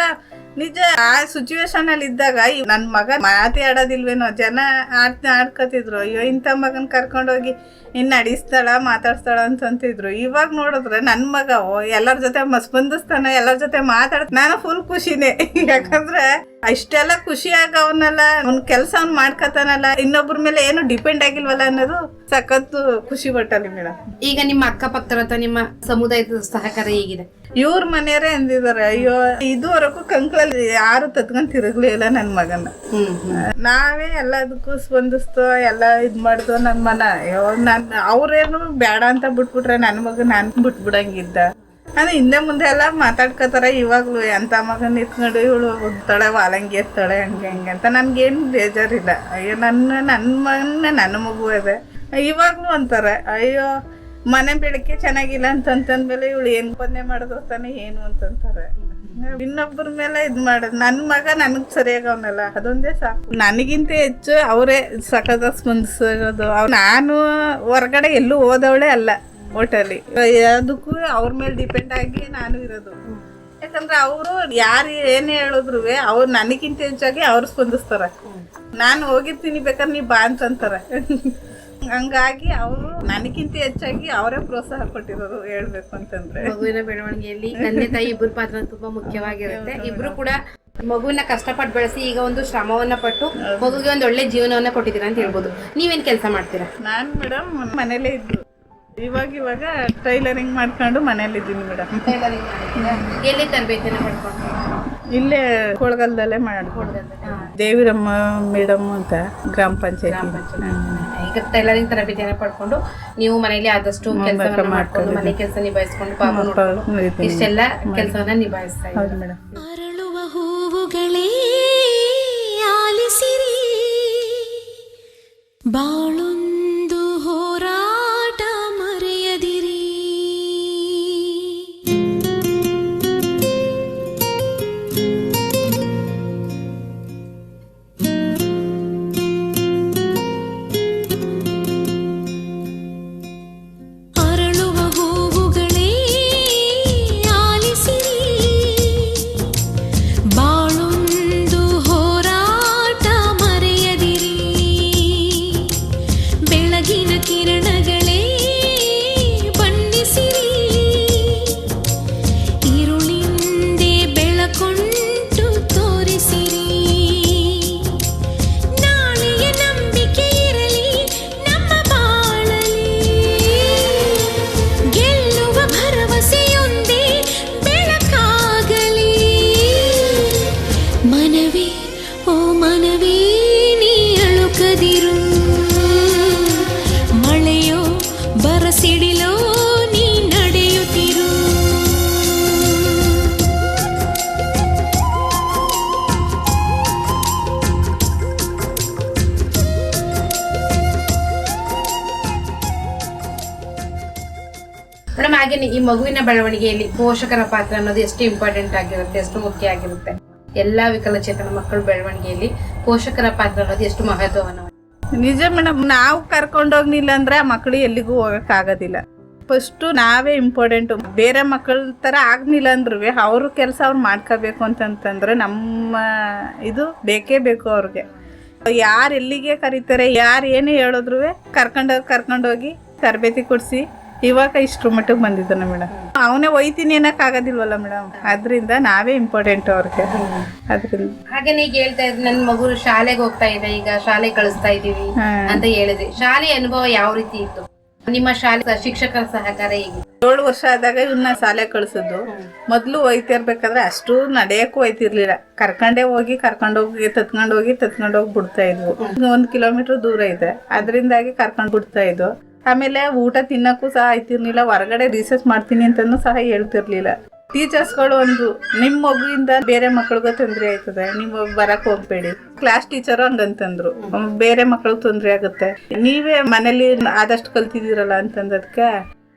ನಿಜ ಆ ಸಿಚುವೇಶನ್ ಅಲ್ಲಿ ಇದ್ದಾಗ ನನ್ ಮಗ ಮಾತಾಡೋದಿಲ್ವೇನೋ ಜನ ಆಡ್ ಆಡ್ಕೋತಿದ್ರು. ಅಯ್ಯೋ ಇಂಥ ಮಗನ್ ಕರ್ಕೊಂಡೋಗಿ ಇನ್ ಅಡಿಸ್ತಾಳ ಮಾತಾಡ್ಸ್ತಾಳ ಅಂತಂತಿದ್ರು. ಇವಾಗ ನೋಡಿದ್ರೆ ನನ್ ಮಗ ಎಲ್ಲರ ಜೊತೆ ಸ್ಪಂದಿಸ್ತಾನ ಎಲ್ಲರ ಜೊತೆ ಮಾತಾಡ್ತಾನೆ ನಾನು ಫುಲ್ ಖುಷಿನೇ. [laughs] ಯಾಕಂದ್ರೆ ಅಷ್ಟೆಲ್ಲ ಖುಷಿಯಾಗ ಅವನಲ್ಲ ಅವ್ನ ಕೆಲಸ ಅವ್ನ್ ಮಾಡ್ಕತಾನಲ್ಲ ಇನ್ನೊಬ್ರ ಮೇಲೆ ಏನು ಡಿಪೆಂಡ್ ಆಗಿಲ್ವಲ್ಲ ಅನ್ನೋದು ಸಖತ್ತು ಖುಷಿ ಪಟ್ಟಲ್ಲಿ ಮೇಡಮ್ ಈಗ ನಿಮ್ಮ ಅಕ್ಕಪಕ್ಕದ ಅಥವಾ ನಿಮ್ಮ ಸಮುದಾಯದ ಸಹಕಾರ ಹೇಗಿದೆ? ಇವ್ರ ಮನೆಯವರೇ ಅಂದಿದ್ದಾರೆ ಅಯ್ಯೋ ಇದುವರೆಗೂ ಕಂಕ್ಳಲ್ಲಿ ಯಾರು ತತ್ಕೊಂಡ್ ತಿರುಗ್ಲೇ ಇಲ್ಲ ನನ್ ಮಗನ. ನಾವೇ ಎಲ್ಲದಕ್ಕೂ ಸ್ಪಂದಿಸ್ತೋ ಎಲ್ಲ ಇದ್ ಮಾಡ್ದೋ ನನ್ನ ಮನ. ನನ್ ಅವ್ರೇನು ಬೇಡ ಅಂತ ಬಿಟ್ಬಿಟ್ರೆ ನನ್ನ ಮಗ ನಾನ್ ಬಿಟ್ಬಿಡಂಗಿದ್ದ. ಅಂದ್ರೆ ಹಿಂದೆ ಮುಂದೆ ಎಲ್ಲ ಮಾತಾಡ್ಕೋತಾರ ಇವಾಗ್ಲು ಎಂತ ಮಗನ್ ಇಟ್ಕೊಂಡು ಇವಳು ಹೋಗ್ತಾಳೆ ವಾಲಂಗಿ ಎತ್ತಾಳೆ ಹಂಗೆ ಹಂಗೆ ಅಂತ. ನನ್ಗೇನು ಬೇಜಾರಿಲ್ಲ. ಅಯ್ಯೋ ನನ್ನ ನನ್ನ ಮಗನ ನನ್ನ ಮಗು ಇದೆ ಇವಾಗ್ಲೂ ಅಂತಾರೆ ಅಯ್ಯೋ ಮನೆ ಬೆಳಕೆ ಚೆನ್ನಾಗಿಲ್ಲ ಅಂತಂತಂದ್ಮೇಲೆ ಇವಳು ಏನು ಪನ್ನೆ ಮಾಡಿದ್ರು ತಾನೆ ಏನು ಅಂತಂತಾರೆ. ಇನ್ನೊಬ್ಬರ ಮೇಲೆ ಇದು ಮಾಡೋದು ನನ್ನ ಮಗ ನನಗೆ ಸರಿಯಾಗಿ ಅವನಲ್ಲ. ಅದೊಂದೇ ಸಾಕು. ನನಗಿಂತ ಹೆಚ್ಚು ಅವರೇ ಸಖದ ಸ್ಪಂದಿಸೋದು. ಅವ್ ನಾನು ಹೊರಗಡೆ ಎಲ್ಲೂ ಹೋದವಳೆ ಅಲ್ಲ ಒಟ್ಟಲ್ಲಿ ಅದಕ್ಕೂ ಅವ್ರ ಮೇಲೆ ಡಿಪೆಂಡ್ ಆಗಿ ನಾನು ಇರೋದು. ಯಾಕಂದ್ರೆ ಅವರು ಯಾರು ಏನು ಹೇಳಿದ್ರು ಅವ್ರು ನನಗಿಂತ ಹೆಚ್ಚಾಗಿ ಅವ್ರು ಸ್ಪಂದಿಸ್ತಾರೆ. ನಾನು ಹೋಗಿರ್ತೀನಿ ಬೇಕಾದ್ರೆ ನೀ ಬಾ ಅಂತಂತಾರೆ. ಹಂಗಾಗಿ ಅವರು ನನಗಿಂತ ಹೆಚ್ಚಾಗಿ ಅವರೇ ಪ್ರೋತ್ಸಾಹ ಕೊಟ್ಟಿರೋದು ಹೇಳ್ಬೇಕು ಅಂತಂದ್ರೆ. ಮಗುವಿನ ಬೆಳವಣಿಗೆಯಲ್ಲಿ ತಂದೆ ತಾಯಿ ಇಬ್ಬರು ಪಾತ್ರ ತುಂಬಾ ಮುಖ್ಯವಾಗಿರುತ್ತೆ. ಇಬ್ರು ಕೂಡ ಮಗುವಿನ ಕಷ್ಟಪಟ್ಟು ಬೆಳೆಸಿ ಈಗ ಒಂದು ಶ್ರಮವನ್ನ ಪಟ್ಟು ಮಗುಗೆ ಒಂದು ಒಳ್ಳೆ ಜೀವನವನ್ನ ಕೊಟ್ಟಿದ್ದೀರಾ ಅಂತ ಹೇಳ್ಬೋದು. ನೀವೇನ್ ಕೆಲಸ ಮಾಡ್ತೀರಾ? ನಾನು ಮೇಡಮ್ ಮನೇಲೆ ಇದ್ದು. ಇವಾಗ ಇವಾಗ ಟೈಲರಿಂಗ್ ಮಾಡ್ಕೊಂಡು ಮನೇಲಿ ಇದ್ದೀನಿ ಮೇಡಮ್ ಎಲ್ಲಿ ತರಬೇತಿನ ಪಡ್ಕೊಂಡು ಇಲ್ಲೇ ಕೊಳಗಲ್ದಲ್ಲೇ ಮಾಡ್ಕೊಂಡು ದೇವಿರಮ್ಮ ಮೇಡಮ್ ಅಂತ ಗ್ರಾಮ ಪಂಚಾಯತಿ. ಈಗ ಟೈಲರಿಂಗ್ ತರಬೇತಿಯನ್ನು ಪಡ್ಕೊಂಡು ನೀವು ಮನೆಯಲ್ಲಿ ಆದಷ್ಟು ಕೆಲಸ ಮಾಡ್ಕೊಂಡು ಮನೆ ಕೆಲಸ ನಿಭಾಯಿಸ್ಕೊಂಡು ಪಾಪ ನೋಡ್ಕೊಂಡು ಇಷ್ಟೆಲ್ಲ ಕೆಲಸವನ್ನ ನಿಭಾಯಿಸ್ತಾ ಇದ್ದಾರೆ. ಮೇಡಮ್. ಅರಳುವ ಹೂವುಗಳೇ ಆಲಿಸಿರಿ. ಬಾಳೊಂದು ಮಗುವಿನ ಬೆಳವಣಿಗೆಯಲ್ಲಿ ಪೋಷಕರ ಪಾತ್ರ ಅನ್ನೋದು ಎಷ್ಟು ಇಂಪಾರ್ಟೆಂಟ್ ಆಗಿರುತ್ತೆ, ಎಷ್ಟು ಮುಖ್ಯ ಆಗಿರುತ್ತೆ? ಎಲ್ಲಾ ವಿಕಲಚೇತನ ಮಕ್ಕಳ ಬೆಳವಣಿಗೆಯಲ್ಲಿ ಪೋಷಕರ ಪಾತ್ರ ಅನ್ನೋದು ಎಷ್ಟು ಮಹತ್ವವನ್ನು ನಿಜ ಮೇಡಮ್ ನಾವು ಕರ್ಕೊಂಡೋಗ್ಲಿಲ್ಲ ಅಂದ್ರೆ ಆ ಮಕ್ಕಳು ಎಲ್ಲಿಗೂ ಹೋಗಕ್ ಆಗೋದಿಲ್ಲ ಫಸ್ಟು ನಾವೇ ಇಂಪಾರ್ಟೆಂಟು ಬೇರೆ ಮಕ್ಕಳ ಥರ ಆಗ್ಲಿಲ್ಲ ಅಂದ್ರೂ ಅವ್ರ ಕೆಲಸ ಅವ್ರು ಮಾಡ್ಕೋಬೇಕು ಅಂತಂತಂದ್ರೆ ನಮ್ಮ ಇದು ಬೇಕೇ ಬೇಕು ಅವ್ರಿಗೆ. ಯಾರು ಎಲ್ಲಿಗೆ ಕರೀತಾರೆ, ಯಾರು ಏನೇ ಹೇಳಿದ್ರು ಕರ್ಕೊಂಡೋಗಿ ಕರ್ಕೊಂಡೋಗಿ ತರಬೇತಿ ಕೊಡಿಸಿ. ಇವಾಗ ಇಷ್ಟ್ರ ಮಟ್ಟಿಗೆ ಬಂದಿದ್ದಾನೆ ಮೇಡಮ್. ಅವನೇ ಒಯ್ತೀನಿ ಅನ್ನಕ್ ಆಗೋದಿಲ್ವಲ್ಲ ಮೇಡಮ್? ಅದರಿಂದ ನಾವೇ ಇಂಪಾರ್ಟೆಂಟ್ ಅವ್ರಿಗೆ. ಅದರಿಂದ. ಹಾಗೆ ಈಗ ಹೇಳ್ತಾ ಇದ್ರಿ ನನ್ನ ಮಗು ಶಾಲೆಗೆ ಹೋಗ್ತಾ ಇದೆ ಈಗ ಶಾಲೆ ಕಳಿಸ್ತಾ ಇದೀವಿ ಅಂತ ಹೇಳಿದ್ರಿ. ಶಾಲೆ ಅನುಭವ ಯಾವ ರೀತಿ ಇತ್ತು? ನಿಮ್ಮ ಶಾಲೆ ಶಿಕ್ಷಕರ ಸಹಕಾರ ಹೇಗೆ? ಏಳು ವರ್ಷ ಆದಾಗ ಇವನ್ನ ಶಾಲೆ ಕಳ್ಸಿದ್ದು. ಮೊದಲು ಒಯ್ತಿರ್ಬೇಕಾದ್ರೆ ಅಷ್ಟು ನಡೆಯಕ್ಕೂ ಒಯ್ತಿರ್ಲಿಲ್ಲ. ಕರ್ಕೊಂಡೇ ಹೋಗಿ ಕರ್ಕೊಂಡೋಗಿ ತತ್ಕೊಂಡ್ ಹೋಗಿ ತತ್ಕೊಂಡ್ ಹೋಗಿ ಬಿಡ್ತಾ ಇದ್ವು. ಒಂದು ಕಿಲೋಮೀಟರ್ ದೂರ ಇದೆ. ಅದರಿಂದಾಗಿ ಕರ್ಕೊಂಡು ಬಿಡ್ತಾ ಇದ್ವು. ಆಮೇಲೆ ಊಟ ತಿನ್ನಕ್ಕೂ ಸಹ ಆಯ್ತಿರ್ಲಿಲ್ಲ, ಹೊರಗಡೆ ರಿಸರ್ಚ್ ಮಾಡ್ತೀನಿ ಅಂತಾನು ಸಹ ಹೇಳ್ತಿರ್ಲಿಲ್ಲ. ಟೀಚರ್ಸ್ಗಳು ಒಂದು, ನಿಮ್ ಮಗುವಿಂದ ಬೇರೆ ಮಕ್ಳಿಗೂ ತೊಂದರೆ ಆಯ್ತದೆ, ನೀವು ಬರಕ್ ಹೋಗ್ಬೇಡಿ. ಕ್ಲಾಸ್ ಟೀಚರ್ ಹಂಗಂತಂದ್ರು. ಬೇರೆ ಮಕ್ಳಿಗೆ ತೊಂದರೆ ಆಗುತ್ತೆ. ನೀವೇ ಮನೇಲಿ ಆದಷ್ಟು ಕಲ್ತಿದ್ದೀರಲ್ಲ ಅಂತಂದದ್ಕೆ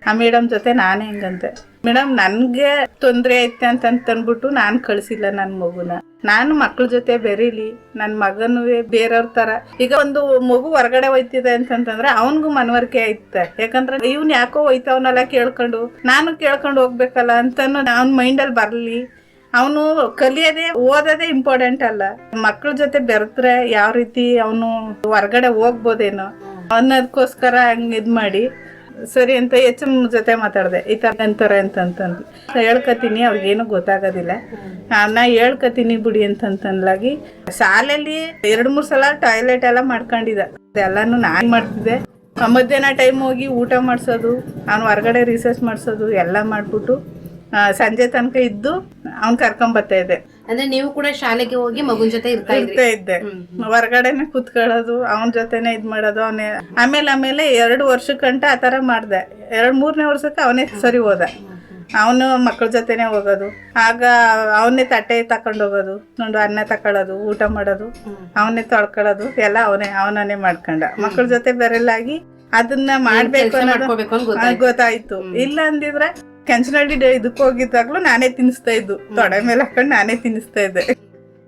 ಆ ಮೇಡಮ್ ಜೊತೆ ನಾನೇ ಹೆಂಗಂತೆ? ಮೇಡಮ್, ನನ್ಗೆ ತೊಂದರೆ ಐತೆ ಅಂತಂದ್ಬಿಟ್ಟು ನಾನು ಕಳ್ಸಿಲ್ಲ ನನ್ನ ಮಗುನ. ನಾನು ಮಕ್ಳ ಜೊತೆ ಬೆರೀಲಿ ನನ್ನ ಮಗನೂ ಬೇರೆಯವ್ರ ತರ. ಈಗ ಒಂದು ಮಗು ಹೊರಗಡೆ ಹೋಯ್ತಿದೆ ಅಂತಂತಂದ್ರೆ ಅವನಿಗೂ ಮನವರಿಕೆ ಐತೆ. ಯಾಕಂದ್ರೆ ಇವ್ನ್ ಯಾಕೋ ಹೋಯ್ತವನಲ್ಲ ಕೇಳ್ಕೊಂಡು, ನಾನು ಕೇಳ್ಕೊಂಡು ಹೋಗ್ಬೇಕಲ್ಲ ಅಂತನು ಅವ್ನ ಮೈಂಡಲ್ಲಿ ಬರಲಿ. ಅವನು ಕಲಿಯೋದೇ, ಓದೋದೇ ಇಂಪಾರ್ಟೆಂಟ್ ಅಲ್ಲ. ಮಕ್ಳ ಜೊತೆ ಬೆರೆತ್ರೆ ಯಾವ ರೀತಿ ಅವನು ಹೊರಗಡೆ ಹೋಗ್ಬೋದೇನೋ ಅನ್ನೋದಕ್ಕೋಸ್ಕರ ಹಂಗೆ ಇದ್ ಮಾಡಿ. ಸರಿ ಅಂತ ಎಚ್ ಎಂ ಜೊತೆ ಮಾತಾಡಿದೆ. ಈ ತರ ಅಂತಾರೆ ಅಂತಂತಂದು ಹೇಳ್ಕತೀನಿ, ಅವ್ರಿಗೇನು ಗೊತ್ತಾಗೋದಿಲ್ಲ. ನಾ ಹೇಳ್ಕತೀನಿ ಬಿಡಿ ಅಂತಂತನ್ಲಾಗಿ ಶಾಲೆಯಲ್ಲಿ ಎರಡ್ ಮೂರ್ ಸಲ ಟಾಯ್ಲೆಟ್ ಎಲ್ಲ ಮಾಡ್ಕೊಂಡಿದ್ದ. ಎಲ್ಲಾನು ನಾನ್ ಮಾಡ್ತಿದ್ದೆ. ಮಧ್ಯಾಹ್ನ ಟೈಮ್ ಹೋಗಿ ಊಟ ಮಾಡ್ಸೋದು ಅವ್ನು ಹೊರಗಡೆ ರಿಸರ್ಚ್ ಮಾಡ್ಸೋದು ಎಲ್ಲ ಮಾಡ್ಬಿಟ್ಟು ಸಂಜೆ ತನಕ ಇದ್ದು ಅವ್ನ್ ಕರ್ಕೊಂಬರ್ತಾ ಇದ್ದೆ. ಅಂದ್ರೆ ನೀವು ಕೂಡ ಶಾಲೆಗೆ ಹೋಗಿ ಮಗುನ್ ಜೊತೆ ಇರ್ತಾ ಇದ್ದೆ. ಹೊರಗಡೆನೆ ಕುತ್ಕೊಳ್ಳೋದು ಅವನ ಜೊತೆನೆ ಇದ್ ಮಾಡೋದು ಅವನೇ ಆಮೇಲೆ ಆಮೇಲೆ ಎರಡು ವರ್ಷಕ್ಕಂಟ ತರ ಮಾಡ್ದೆ. ಎರಡ್ ಮೂರನೇ ವರ್ಷಕ್ಕೆ ಅವನೇ ಸರಿ ಹೋದ. ಅವನು ಮಕ್ಕಳ ಜೊತೆನೆ ಹೋಗೋದು. ಆಗ ಅವನೇ ತಟ್ಟೆ ತಕೊಂಡು ಹೋಗೋದು. ನೋಡು ಅನ್ನ ತಕೊಳ್ಳೋದು ಊಟ ಮಾಡೋದು ಅವನೇ ತೊಳ್ಕೊಳ್ಳೋದು ಎಲ್ಲ ಅವನೇ ಅವನೇ ಮಾಡ್ಕೊಂಡ. ಮಕ್ಕಳ ಜೊತೆ ಬೆರಲಾಗಿ ಅದನ್ನ ಮಾಡ್ಬೇಕು ಅನ್ನೋದು ಗೊತ್ತಾಯ್ತು. ಇಲ್ಲ ಅಂದಿದ್ರೆ ಕೆಂಚನಹಳ್ಳಿ ಡೇ ಇದಕ್ ಹೋಗಿದ್ದಾಗ್ಲೂ ನಾನೇ ತಿನ್ನಿಸ್ತಾ ಇದ್ದು. ತೊಡೆ ಮೇಲೆ ಹಾಕೊಂಡು ನಾನೇ ತಿನ್ನಿಸ್ತಾ ಇದ್ದೆ.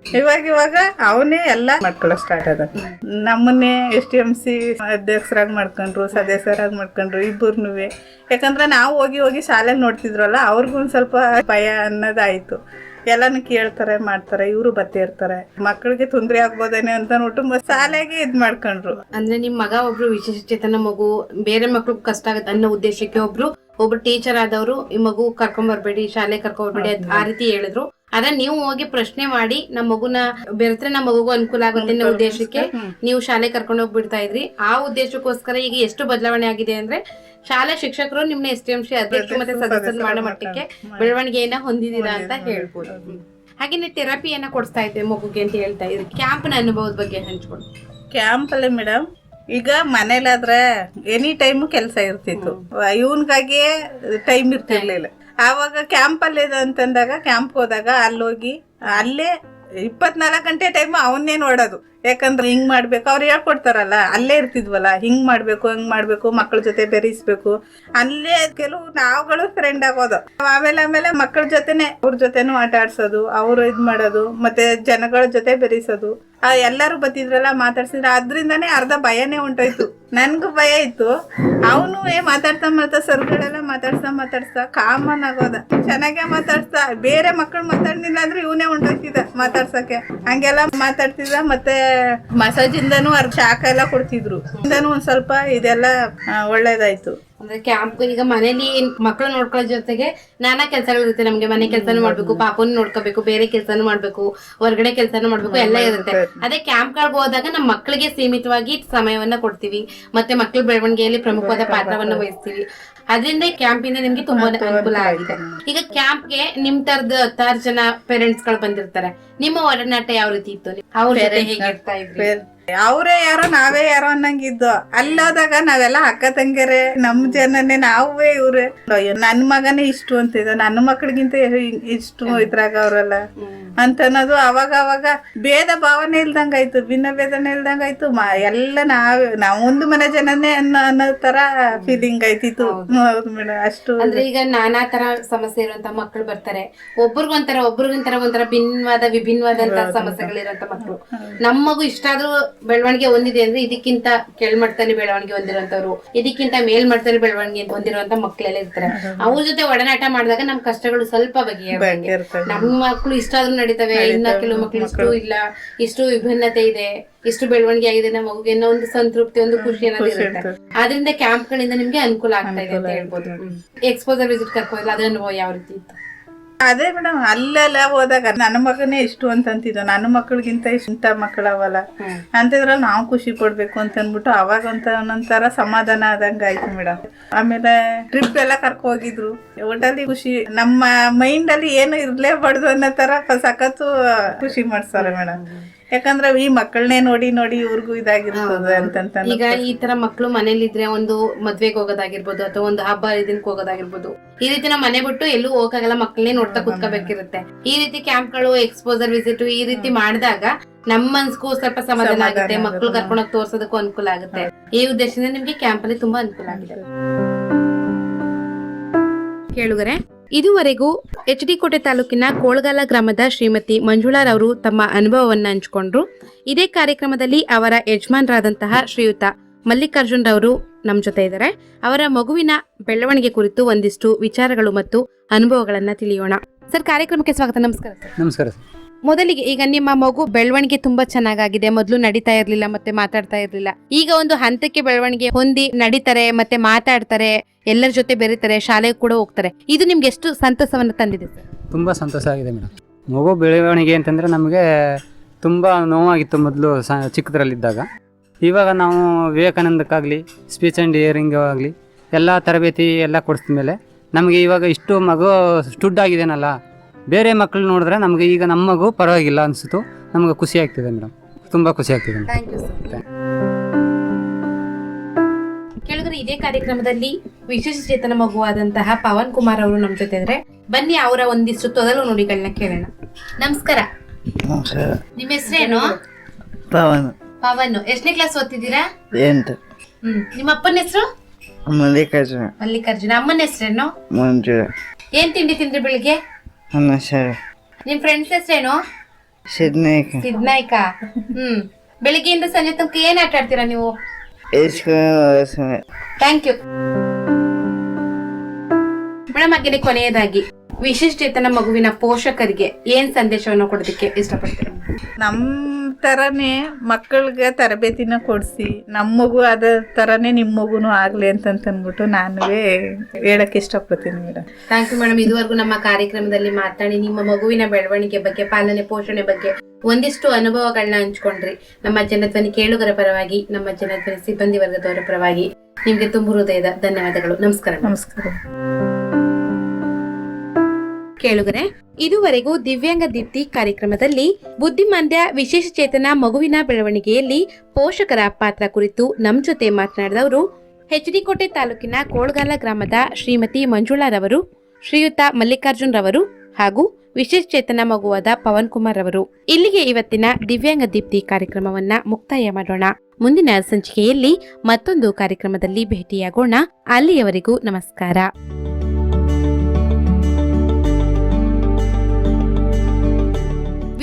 ಇವಾಗ ಇವಾಗ ಅವನೇ ಎಲ್ಲ ಮಾಡ್ಕೊಳ್ಳೋ ಸ್ಟಾರ್ಟ್ ಆದ. ನಮ್ಮನ್ನೇ ಎಸ್ ಟಿ ಎಂ ಸಿ ಅಧ್ಯಕ್ಷರಾಗಿ ಮಾಡ್ಕೊಂಡ್ರು ಸದಸ್ಯರಾಗಿ ಮಾಡ್ಕೊಂಡ್ರು ಇಬ್ಬರನ್ನೂ ಯಾಕಂದ್ರೆ ನಾವು ಹೋಗಿ ಹೋಗಿ ಶಾಲೆ ನೋಡ್ತಿದ್ರಲ್ಲ ಅವ್ರಿಗೂ ಒಂದ್ ಸ್ವಲ್ಪ ಭಯ ಅನ್ನೋದಾಯ್ತು. ಎಲ್ಲಾನು ಕೇಳ್ತಾರೆ ಮಾಡ್ತಾರೆ ಇವರು ಬತ್ತಿ ಇರ್ತಾರೆ. ಮಕ್ಕಳಿಗೆ ತೊಂದರೆ ಆಗ್ಬೋದೇನೆ ಅಂತ ನೋಟು ಶಾಲೆಗೆ ಇದ್ ಮಾಡ್ಕೊಂಡ್ರು. ಅಂದ್ರೆ ನಿಮ್ ಮಗ ಒಬ್ರು ವಿಶೇಷ ಚೇತನ ಮಗು ಬೇರೆ ಮಕ್ಳು ಕಷ್ಟ ಆಗತ್ತೆ ಅನ್ನೋ ಉದ್ದೇಶಕ್ಕೆ ಒಬ್ರು ಒಬ್ರು ಟೀಚರ್ ಆದವರು ಈ ಮಗು ಕರ್ಕೊಂಡ್ ಬರ್ಬೇಡಿ ಶಾಲೆ ಕರ್ಕೊಂಡ್ ಬರ್ಬೇಡಿ ಅದ್- ಆ ರೀತಿ ಹೇಳಿದ್ರು. ಅದ ನೀವು ಹೋಗಿ ಪ್ರಶ್ನೆ ಮಾಡಿ ನಮ್ಮ ಮಗುನ ಬೆರೆತ್ರೆ ನಮ್ಮ ಮಗುಗೂ ಅನುಕೂಲ ಆಗುತ್ತೆ ಅನ್ನೋ ಉದ್ದೇಶಕ್ಕೆ ನೀವು ಶಾಲೆ ಕರ್ಕೊಂಡು ಹೋಗ್ಬಿಡ್ತಾ ಇದ್ರಿ. ಆ ಉದ್ದೇಶಕ್ಕೋಸ್ಕರ ಈಗ ಎಷ್ಟು ಬದಲಾವಣೆ ಆಗಿದೆ ಅಂದ್ರೆ ಶಾಲಾ ಶಿಕ್ಷಕರು ನಿಮ್ನ ಎಸ್ ಟಿ ಎಂ ಸಿ ಅಧ್ಯಕ್ಷ ಮತ್ತೆ ಸದಸ್ಯರು ಮಾಡೋ ಮಟ್ಟಕ್ಕೆ ಬೆಳವಣಿಗೆಯನ್ನ ಹೊಂದಿದೀರಾ ಅಂತ ಹೇಳ್ಬೋದು. ಹಾಗೇನೆ ಥೆರಪಿಯನ್ನ ಕೊಡಿಸ್ತಾ ಇದ್ದೆ ಮಗುಗೆ ಅಂತ ಹೇಳ್ತಾ ಇದ್ರಿ. ನ ಅನುಭವದ ಬಗ್ಗೆ ಹಂಚ್ಕೊಂಡು. ಅಲ್ಲ ಮೇಡಮ್ ಈಗ ಮನೇಲಾದ್ರೆ ಎನಿ ಟೈಮ್ ಕೆಲಸ ಇರ್ತಿತ್ತು. ಇವನ್ಗಾಗಿ ಟೈಮ್ ಇರ್ತಿರ್ಲಿಲ್ಲ. ಆವಾಗ ಕ್ಯಾಂಪ್ ಅಲ್ಲಿ ಅಂತಂದಾಗ ಕ್ಯಾಂಪ್ ಹೋದಾಗ ಅಲ್ಲೋಗಿ ಅಲ್ಲೇ ಇಪ್ಪತ್ನಾಲ್ಕು ಗಂಟೆ ಟೈಮ್ ಅವನ್ನೇ ನೋಡೋದು. ಯಾಕಂದ್ರೆ ಹಿಂಗ್ ಮಾಡ್ಬೇಕು, ಅವ್ರು ಹೇಳ್ಕೊಡ್ತಾರಲ್ಲ, ಅಲ್ಲೇ ಇರ್ತಿದ್ವಲ್ಲ, ಹಿಂಗ್ ಮಾಡ್ಬೇಕು, ಹಂಗ್ ಮಾಡ್ಬೇಕು ಮಕ್ಕಳ ಜೊತೆ ಬೆರೆಸ್ಬೇಕು. ಅಲ್ಲೇ ಕೆಲವು ನಾವುಗಳು ಫ್ರೆಂಡ್ ಆಗೋದು. ಆಮೇಲೆ ಆಮೇಲೆ ಮಕ್ಕಳ ಜೊತೆನೆ, ಅವ್ರ ಜೊತೆನೂ ಆಟ ಆಡ್ಸೋದು, ಅವ್ರು ಇದ್ ಮಾಡೋದು, ಮತ್ತೆ ಜನಗಳ ಜೊತೆ ಬೆರೆಸೋದು. ಎಲ್ಲರೂ ಬತ್ತಿದ್ರಲ್ಲ ಮಾತಾಡ್ಸಿದ್ರೆ ಅದ್ರಿಂದಾನೇ ಅರ್ಧ ಭಯನೇ ಉಂಟೋಯ್ತು. ನನ್ಗೂ ಭಯ ಇತ್ತು. ಅವನು ಏ, ಮಾತಾಡ್ತಾ ಮಾಡ್ತಾ ಸರ್ಗಳೆಲ್ಲ ಮಾತಾಡ್ಸ್ತಾ ಮಾತಾಡ್ಸ್ತಾ ಕಾಮನ್ ಆಗೋದ. ಚೆನ್ನಾಗೆ ಮಾತಾಡ್ಸ್ತಾ ಬೇರೆ ಮಕ್ಕಳು ಮಾತಾಡ್ಲಿಲ್ಲ ಅಂದ್ರೆ ಇವನೇ ಹೊಂಟೋಗ್ತಿದ್ದ ಮಾತಾಡ್ಸಕ್ಕೆ. ಹಂಗೆಲ್ಲ ಮಾತಾಡ್ತಿದ್ದ, ಮತ್ತೆ ಮಸಾಜ್ ಇಂದನೂ ಅರ್ಧ ಶಾಖ ಎಲ್ಲ ಕೊಡ್ತಿದ್ರು. ಇಂದನು ಒಂದ್ ಸ್ವಲ್ಪ ಇದೆಲ್ಲ ಒಳ್ಳೇದಾಯ್ತು. ಅಂದ್ರೆ ಕ್ಯಾಂಪ್ ಈಗ ಮನೇಲಿ ಮಕ್ಕಳು ನೋಡ್ಕೊಳ್ಳೋ ಜೊತೆಗೆ ನಾನಾ ಕೆಲಸಗಳಿರುತ್ತೆ ನಮ್ಗೆ ಮನೆ ಕೆಲಸನೂ ಮಾಡ್ಬೇಕು ಪಾಪನು ನೋಡ್ಕೋಬೇಕು ಬೇರೆ ಕೆಲಸನೂ ಮಾಡ್ಬೇಕು ಹೊರಗಡೆ ಕೆಲಸನೂ ಮಾಡ್ಬೇಕು ಎಲ್ಲ ಇರುತ್ತೆ. ಅದೇ ಕ್ಯಾಂಪ್ ಗಳಿಗೆ ಹೋದಾಗ ನಮ್ಮ ಮಕ್ಕಳಿಗೆ ಸೀಮಿತವಾಗಿ ಸಮಯವನ್ನ ಕೊಡ್ತೀವಿ. ಮತ್ತೆ ಮಕ್ಕಳ ಬೆಳವಣಿಗೆಯಲ್ಲಿ ಪ್ರಮುಖವಾದ ಪಾತ್ರವನ್ನ ವಹಿಸ್ತೀವಿ. ಅದರಿಂದ ಕ್ಯಾಂಪ್ ಇಂದ ನಿಮ್ಗೆ ತುಂಬಾ ಅನುಕೂಲ ಆಗಿದೆ. ಈಗ ಕ್ಯಾಂಪ್ಗೆ ನಿಮ್ ತರದ ಹತ್ತಾರು ಜನ ಪೇರೆಂಟ್ಸ್ಗಳು ಬಂದಿರ್ತಾರೆ. ನಿಮ್ಮ ಒಡನಾಟ ಯಾವ ರೀತಿ ಇತ್ತು? ಅವ್ರ ಜೊತೆ ಹೇಗಿರ್ತಾ ಇದ್ರಿ? ಅವರೇ ಯಾರೋ ನಾವೇ ಯಾರೋ ಅನ್ನಂಗಿದ್ದು. ಅಲ್ಲೋದಾಗ ನಾವೆಲ್ಲ ಅಕ್ಕ ತಂಗಿಯರೇ ನಮ್ ಜನನೇ ನಾವೇ ಇವ್ರೆ. ಅಯ್ಯೋ, ನನ್ ಮಗನೇ ಇಷ್ಟು ಅಂತಿದ್ದ ನನ್ನ ಮಕ್ಳಿಗಿಂತ ಇಷ್ಟು ಇದ್ರಾಗ ಅವ್ರಲ್ಲ. ಅಂತ ಅನ್ನೋದು ಅವಾಗ ಅವಾಗ ಭೇದ ಭಾವನೆ ಇಲ್ದಂಗಾಯ್ತು ಭಿನ್ನ ಭೇದನೆ ಇಲ್ದಂಗಾಯ್ತು ಮಾ ಎಲ್ಲ ನಾವ್ ನಾವೊಂದು ಒಂದು ಮನೆ ಜನನೇ ಅನ್ನೋ ಅನ್ನೋ ತರ ಫೀಲಿಂಗ್ ಆಯ್ತಿತ್ತು. ಅಷ್ಟು ಅಂದ್ರೆ ಈಗ ನಾನಾ ತರ ಸಮಸ್ಯೆ ಇರುವಂತ ಮಕ್ಕಳು ಬರ್ತಾರೆ. ಒಬ್ರಿಗೊಂಥರ ಒಬ್ರಿಗೊಂಥರ ಒಂಥರ ಭಿನ್ನವಾದ ವಿಭಿನ್ನವಾದಂತ ಸಮಸ್ಯೆಗಳಿರುವಂತ ಮಕ್ಕಳು ನಮ್ಮ ಮಗು ಇಷ್ಟಾದ್ರೂ ಬೆಳವಣಿಗೆ ಹೊಂದಿದೆ ಅಂದ್ರೆ ಇದಕ್ಕಿಂತ ಕೆಳಮಟ್ಟದಲ್ಲಿ ಬೆಳವಣಿಗೆ ಹೊಂದಿರುವಂತವ್ರು ಇದಕ್ಕಿಂತ ಮೇಲ್ಮಟ್ಟದಲ್ಲಿ ಬೆಳವಣಿಗೆ ಹೊಂದಿರುವಂತ ಮಕ್ಕಳೆಲ್ಲ ಇರ್ತಾರೆ. ಅವ್ರ ಜೊತೆ ಒಡನಾಟ ಮಾಡಿದಾಗ ನಮ್ ಕಷ್ಟಗಳು ಸ್ವಲ್ಪ ಬಗೆಯ. ನಮ್ಮ ಮಕ್ಕಳು ಇಷ್ಟಾದ್ರೂ ನಡೀತವೆ ಇನ್ನ ಕೆಲವು ಮಕ್ಕಳು ಇಷ್ಟು ಇಲ್ಲ ಇಷ್ಟು ವಿಭಿನ್ನತೆ ಇದೆ ಇಷ್ಟು ಬೆಳವಣಿಗೆ ಆಗಿದೆ ನಮ್ಮ ಮಗುಗೆ ಅನ್ನೋ ಒಂದು ಸಂತೃಪ್ತಿ ಒಂದು ಖುಷಿ ಅನ್ನೋದು ಇರುತ್ತೆ. ಅದರಿಂದ ಆದ್ರಿಂದ ಕ್ಯಾಂಪ್ ಗಳಿಂದ ನಿಮ್ಗೆ ಅನುಕೂಲ ಆಗ್ತಾ ಇದೆ ಅಂತ ಹೇಳ್ಬೋದು. ಎಕ್ಸ್ಪೋಸರ್ ವಿಸಿಟ್ ಕರ್ಕೋದಿಲ್ಲ ಅದ್ರ ಅನುಭವ ಯಾವ ರೀತಿ ಇತ್ತು? ಅದೇ ಮೇಡಮ್ ಅಲ್ಲೆಲ್ಲ ಹೋದಾಗ ನನ್ನ ಮಗನೇ ಇಷ್ಟು ಅಂತಂತಿದ್ದ. ನನ್ನ ಮಕ್ಕಳಿಗಿಂತ ಇಷ್ಟ ಮಕ್ಕಳವಲ್ಲ. ಅಂತಿದ್ರಲ್ಲಿ ನಾವು ಖುಷಿ ಪಡ್ಬೇಕು ಅಂತ ಅಂದ್ಬಿಟ್ಟು ಅವಾಗ ಅಂತ ಒಂದೊಂಥರ ಸಮಾಧಾನ ಆದಂಗ ಆಯ್ತು ಮೇಡಮ್. ಆಮೇಲೆ ಟ್ರಿಪ್ ಎಲ್ಲ ಕರ್ಕೊ ಹೋಗಿದ್ರು. ಒಟ್ಟಲ್ಲಿ ಖುಷಿ ನಮ್ಮ ಮೈಂಡ್ ಅಲ್ಲಿ ಏನು ಇರ್ಲೇಬಾರ್ದು ಅನ್ನೋ ತರ ಸಖತ್ತು ಖುಷಿ ಮಾಡ್ತಾರೆ ಮೇಡಮ್. ಯಾಕಂದ್ರೆ ಈ ಮಕ್ಕಳನ್ನೇ ನೋಡಿ ನೋಡಿ ಇವ್ರಿಗೂ ಇದಾಗಿರ್ತದೆ ಅಂತಂತ ಈಗ ಈ ತರ ಮಕ್ಕಳು ಮನೇಲಿದ್ರೆ ಒಂದು ಮದ್ವೆಗೆ ಹೋಗೋದಾಗಿರ್ಬೋದು ಅಥವಾ ಒಂದು ಹಬ್ಬ ಇದಕ್ಕೆ ಹೋಗೋದಾಗಿರ್ಬೋದು. ಈ ರೀತಿ ನಾವು ಮನೆ ಬಿಟ್ಟು ಎಲ್ಲೂ ಹೋಗಾಗಲ್ಲ ಮಕ್ಕಳನ್ನೇ ನೋಡ್ತಾ ಕುತ್ಕೋಬೇಕಿರುತ್ತೆ. ಈ ರೀತಿ ಕ್ಯಾಂಪ್ಗಳು ಎಕ್ಸ್ಪೋಸರ್ ವಿಸಿಟ್ ಈ ರೀತಿ ಮಾಡಿದಾಗ ನಮ್ಮ ಮನ್ಸ್ಗೂ ಸ್ವಲ್ಪ ಸಮಾಧಾನ ಆಗುತ್ತೆ. ಮಕ್ಕಳು ಕರ್ಕೊಂಡೋಗಿ ತೋರ್ಸೋದಕ್ಕೂ ಅನುಕೂಲ ಆಗುತ್ತೆ. ಈ ಉದ್ದೇಶದಿಂದ ನಿಮ್ಗೆ ಕ್ಯಾಂಪ್ ಅಲ್ಲಿ ತುಂಬಾ ಅನುಕೂಲ ಆಗಿದೆ. ಕೇಳುಗರೆ ಇದುವರೆಗೂ ಎಚ್ ಡಿ ಕೋಟೆ ತಾಲೂಕಿನ ಕೋಳಗಾಲ ಗ್ರಾಮದ ಶ್ರೀಮತಿ ಮಂಜುಳಾರವರು ತಮ್ಮ ಅನುಭವವನ್ನು ಹಂಚಿಕೊಂಡ್ರು. ಇದೇ ಕಾರ್ಯಕ್ರಮದಲ್ಲಿ ಅವರ ಯಜಮಾನರಾದಂತಹ ಶ್ರೀಯುತ ಮಲ್ಲಿಕಾರ್ಜುನ್ ರವರು ನಮ್ಮ ಜೊತೆ ಇದ್ದಾರೆ. ಅವರ ಮಗುವಿನ ಬೆಳವಣಿಗೆ ಕುರಿತು ಒಂದಿಷ್ಟು ವಿಚಾರಗಳು ಮತ್ತು ಅನುಭವಗಳನ್ನ ತಿಳಿಯೋಣ. ಸರ್, ಕಾರ್ಯಕ್ರಮಕ್ಕೆ ಸ್ವಾಗತ. ನಮಸ್ಕಾರ ನಮಸ್ಕಾರ ಮೊದಲಿಗೆ ಈಗ ನಿಮ್ಮ ಮಗು ಬೆಳವಣಿಗೆ ತುಂಬಾ ಚೆನ್ನಾಗಾಗಿದೆ. ಮೊದಲು ನಡೀತಾ ಇರ್ಲಿಲ್ಲ, ಮತ್ತೆ ಮಾತಾಡ್ತಾ ಇರ್ಲಿಲ್ಲ. ಈಗ ಒಂದು ಹಂತಕ್ಕೆ ಬೆಳವಣಿಗೆ ಹೊಂದಿ ನಡೀತಾರೆ, ಮತ್ತೆ ಮಾತಾಡ್ತಾರೆ, ಎಲ್ಲರ ಜೊತೆ ಬೆರೀತಾರೆ, ಶಾಲೆಗೆ ಕೂಡ ಹೋಗ್ತಾರೆ. ಇದು ನಿಮ್ಗೆ ಎಷ್ಟು ಸಂತಸವನ್ನ ತಂದಿದೆ ತುಂಬಾ ಸಂತೋಷ ಆಗಿದೆ ಮೇಡಮ್. ಮಗು ಬೆಳವಣಿಗೆ ಅಂತಂದ್ರೆ ನಮಗೆ ತುಂಬಾ ನೋವಾಗಿತ್ತು ಮೊದಲು ಸ, ಚಿಕ್ಕದ್ರಲ್ಲಿದ್ದಾಗ. ಇವಾಗ ನಾವು ವಿವೇಕಾನಂದಕ್ಕಾಗಲಿ ಸ್ಪೀಚ್ ಆ್ಯಂಡ್ ಇಯರಿಂಗ್ ಆಗಲಿ, ಎಲ್ಲ ತರಬೇತಿ ಎಲ್ಲ ಕೊಡಿಸಿದ ಮೇಲೆ ನಮಗೆ ಇವಾಗ ಇಷ್ಟು ಮಗು ಸ್ಟುಡ್ ಆಗಿದೆನಲ್ಲ ಬೇರೆ ಮಕ್ಕಳು ನೋಡಿದ್ರೆ ನಮಗೆ ಈಗ ನಮ್ಮ ಮಗು ಪರವಾಗಿಲ್ಲ ಅನಿಸ್ತು. ನಮಗೆ ಖುಷಿ ಆಗ್ತಿದೆ ಮೇಡಮ್. ತುಂಬ ಖುಷಿ ಆಗ್ತಿದೆ ಥ್ಯಾಂಕ್ ಯು ಸರ್ ಕೇಳಿದ್ರೆ ಇದೇ ಕಾರ್ಯಕ್ರಮದಲ್ಲಿ ವಿಶೇಷ ಚೇತನ ಮಗುವಾದಂತಹ ಪವನ್ ಕುಮಾರ್ ಅವರು ನಮ್ಮ ಜೊತೆ ಇದ್ರೆ ಬನ್ನಿ ಅವರ ಒಂದಿಷ್ಟು ತೊದಲು ನುಡಿಗಳನ್ನ ಕೇಳೋಣ. ನಮಸ್ಕಾರ. ನಿಮ್ಮ ಹೆಸರೇನು? ಪವನ್. ಪವನ್. ಎಷ್ಟನೇ ಕ್ಲಾಸ್ ಓದ್ತಿದ್ದೀರಾ? ಎಂಟು. ಹ್ಮ್. ನಿಮ್ಮ ಅಪ್ಪನ ಹೆಸರು? ಮಲ್ಲಿಕಾರ್ಜುನ. ಮಲ್ಲಿಕಾರ್ಜುನ. ಅಮ್ಮನ ಹೆಸರೇನು? ಮಂಜು ಏನ್ ತಿಂಡಿ ತಿಂದ್ರಿ ಬೆಳಿಗ್ಗೆ? ಅನ್ನ ಸರಿ. ನಿಮ್ ಫ್ರೆಂಡ್ಸ್ ಹೆಸರೇನು? ಸಿದ್ನಾಯ್ಕ ಸಿದ್ನಾಯ್ಕ ಹ್ಮ್. ಬೆಳಿಗ್ಗೆಯಿಂದ ಸಂಜೆ ತನಕ ಏನ್ ಆಟ ಆಡ್ತೀರಾ ನೀವು? ಥ್ಯಾಂಕ್ ಯು ಮೇಡಮ್ ಹಾಗೆ ಕೊನೆಯದಾಗಿ. ವಿಶೇಷ ಚೇತನ ಮಗುವಿನ ಪೋಷಕರಿಗೆ ಏನ್ ಸಂದೇಶವನ್ನು ಕೊಡೋದಕ್ಕೆ ಇಷ್ಟಪಡ್ತೀರ? ನಮ್ಮ ತರನೇ ಮಕ್ಕಳಿಗೆ ತರಬೇತಿನ ಕೊಡಿಸಿ ನಮ್ಮ ಮಗು ಅದ ತರನೇ ನಿಮ್ಮ ಮಗುನೂ ಆಗಲಿ ಅಂತಂತಂದ್ಬಿಟ್ಟು ನಾನು ಹೇಳಕ್ಕೆ ಇಷ್ಟಪಡ್ತೀನಿ ಮೇಡಮ್ ಥ್ಯಾಂಕ್ ಯು ಮೇಡಮ್ ಇದುವರೆಗೂ ನಮ್ಮ ಕಾರ್ಯಕ್ರಮದಲ್ಲಿ ಮಾತಾಡಿ ನಿಮ್ಮ ಮಗುವಿನ ಬೆಳವಣಿಗೆ ಬಗ್ಗೆ ಪಾಲನೆ ಪೋಷಣೆ ಬಗ್ಗೆ ಒಂದಿಷ್ಟು ಅನುಭವಗಳನ್ನ ಹಂಚ್ಕೊಂಡ್ರಿ. ನಮ್ಮ ಜನಧ್ವನಿ ಕೇಳುಗರ ಪರವಾಗಿ ನಮ್ಮ ಜನಧ್ವನಿ ಸಿಬ್ಬಂದಿ ವರ್ಗದವರ ಪರವಾಗಿ ನಿಮ್ಗೆ ತುಂಬ ಹೃದಯದ ಧನ್ಯವಾದಗಳು. ನಮಸ್ಕಾರ. ನಮಸ್ಕಾರ. ಕೇಳುಗರೆ, ಇದುವರೆಗೂ ದಿವ್ಯಾಂಗ ದೀಪ್ತಿ ಕಾರ್ಯಕ್ರಮದಲ್ಲಿ ಬುದ್ಧಿಮಾಂದ್ಯ ವಿಶೇಷ ಚೇತನ ಮಗುವಿನ ಬೆಳವಣಿಗೆಯಲ್ಲಿ ಪೋಷಕರ ಪಾತ್ರ ಕುರಿತು ನಮ್ಮ ಜೊತೆ ಮಾತನಾಡಿದವರು ಹೆಚ್ಡಿಕೋಟೆ ತಾಲೂಕಿನ ಕೋಳ್ಗಾಲ ಗ್ರಾಮದ ಶ್ರೀಮತಿ ಮಂಜುಳಾರವರು, ಶ್ರೀಯುತ ಮಲ್ಲಿಕಾರ್ಜುನ್ ರವರು ಹಾಗೂ ವಿಶೇಷ ಚೇತನ ಮಗುವಾದ ಪವನ್ ಕುಮಾರ್ ಅವರು ಇಲ್ಲಿಗೆ ಇವತ್ತಿನ ದಿವ್ಯಾಂಗ ದೀಪ್ತಿ ಕಾರ್ಯಕ್ರಮವನ್ನ ಮುಕ್ತಾಯ ಮಾಡೋಣ. ಮುಂದಿನ ಸಂಚಿಕೆಯಲ್ಲಿ ಮತ್ತೊಂದು ಕಾರ್ಯಕ್ರಮದಲ್ಲಿ ಭೇಟಿಯಾಗೋಣ. ಅಲ್ಲಿಯವರೆಗೂ ನಮಸ್ಕಾರ.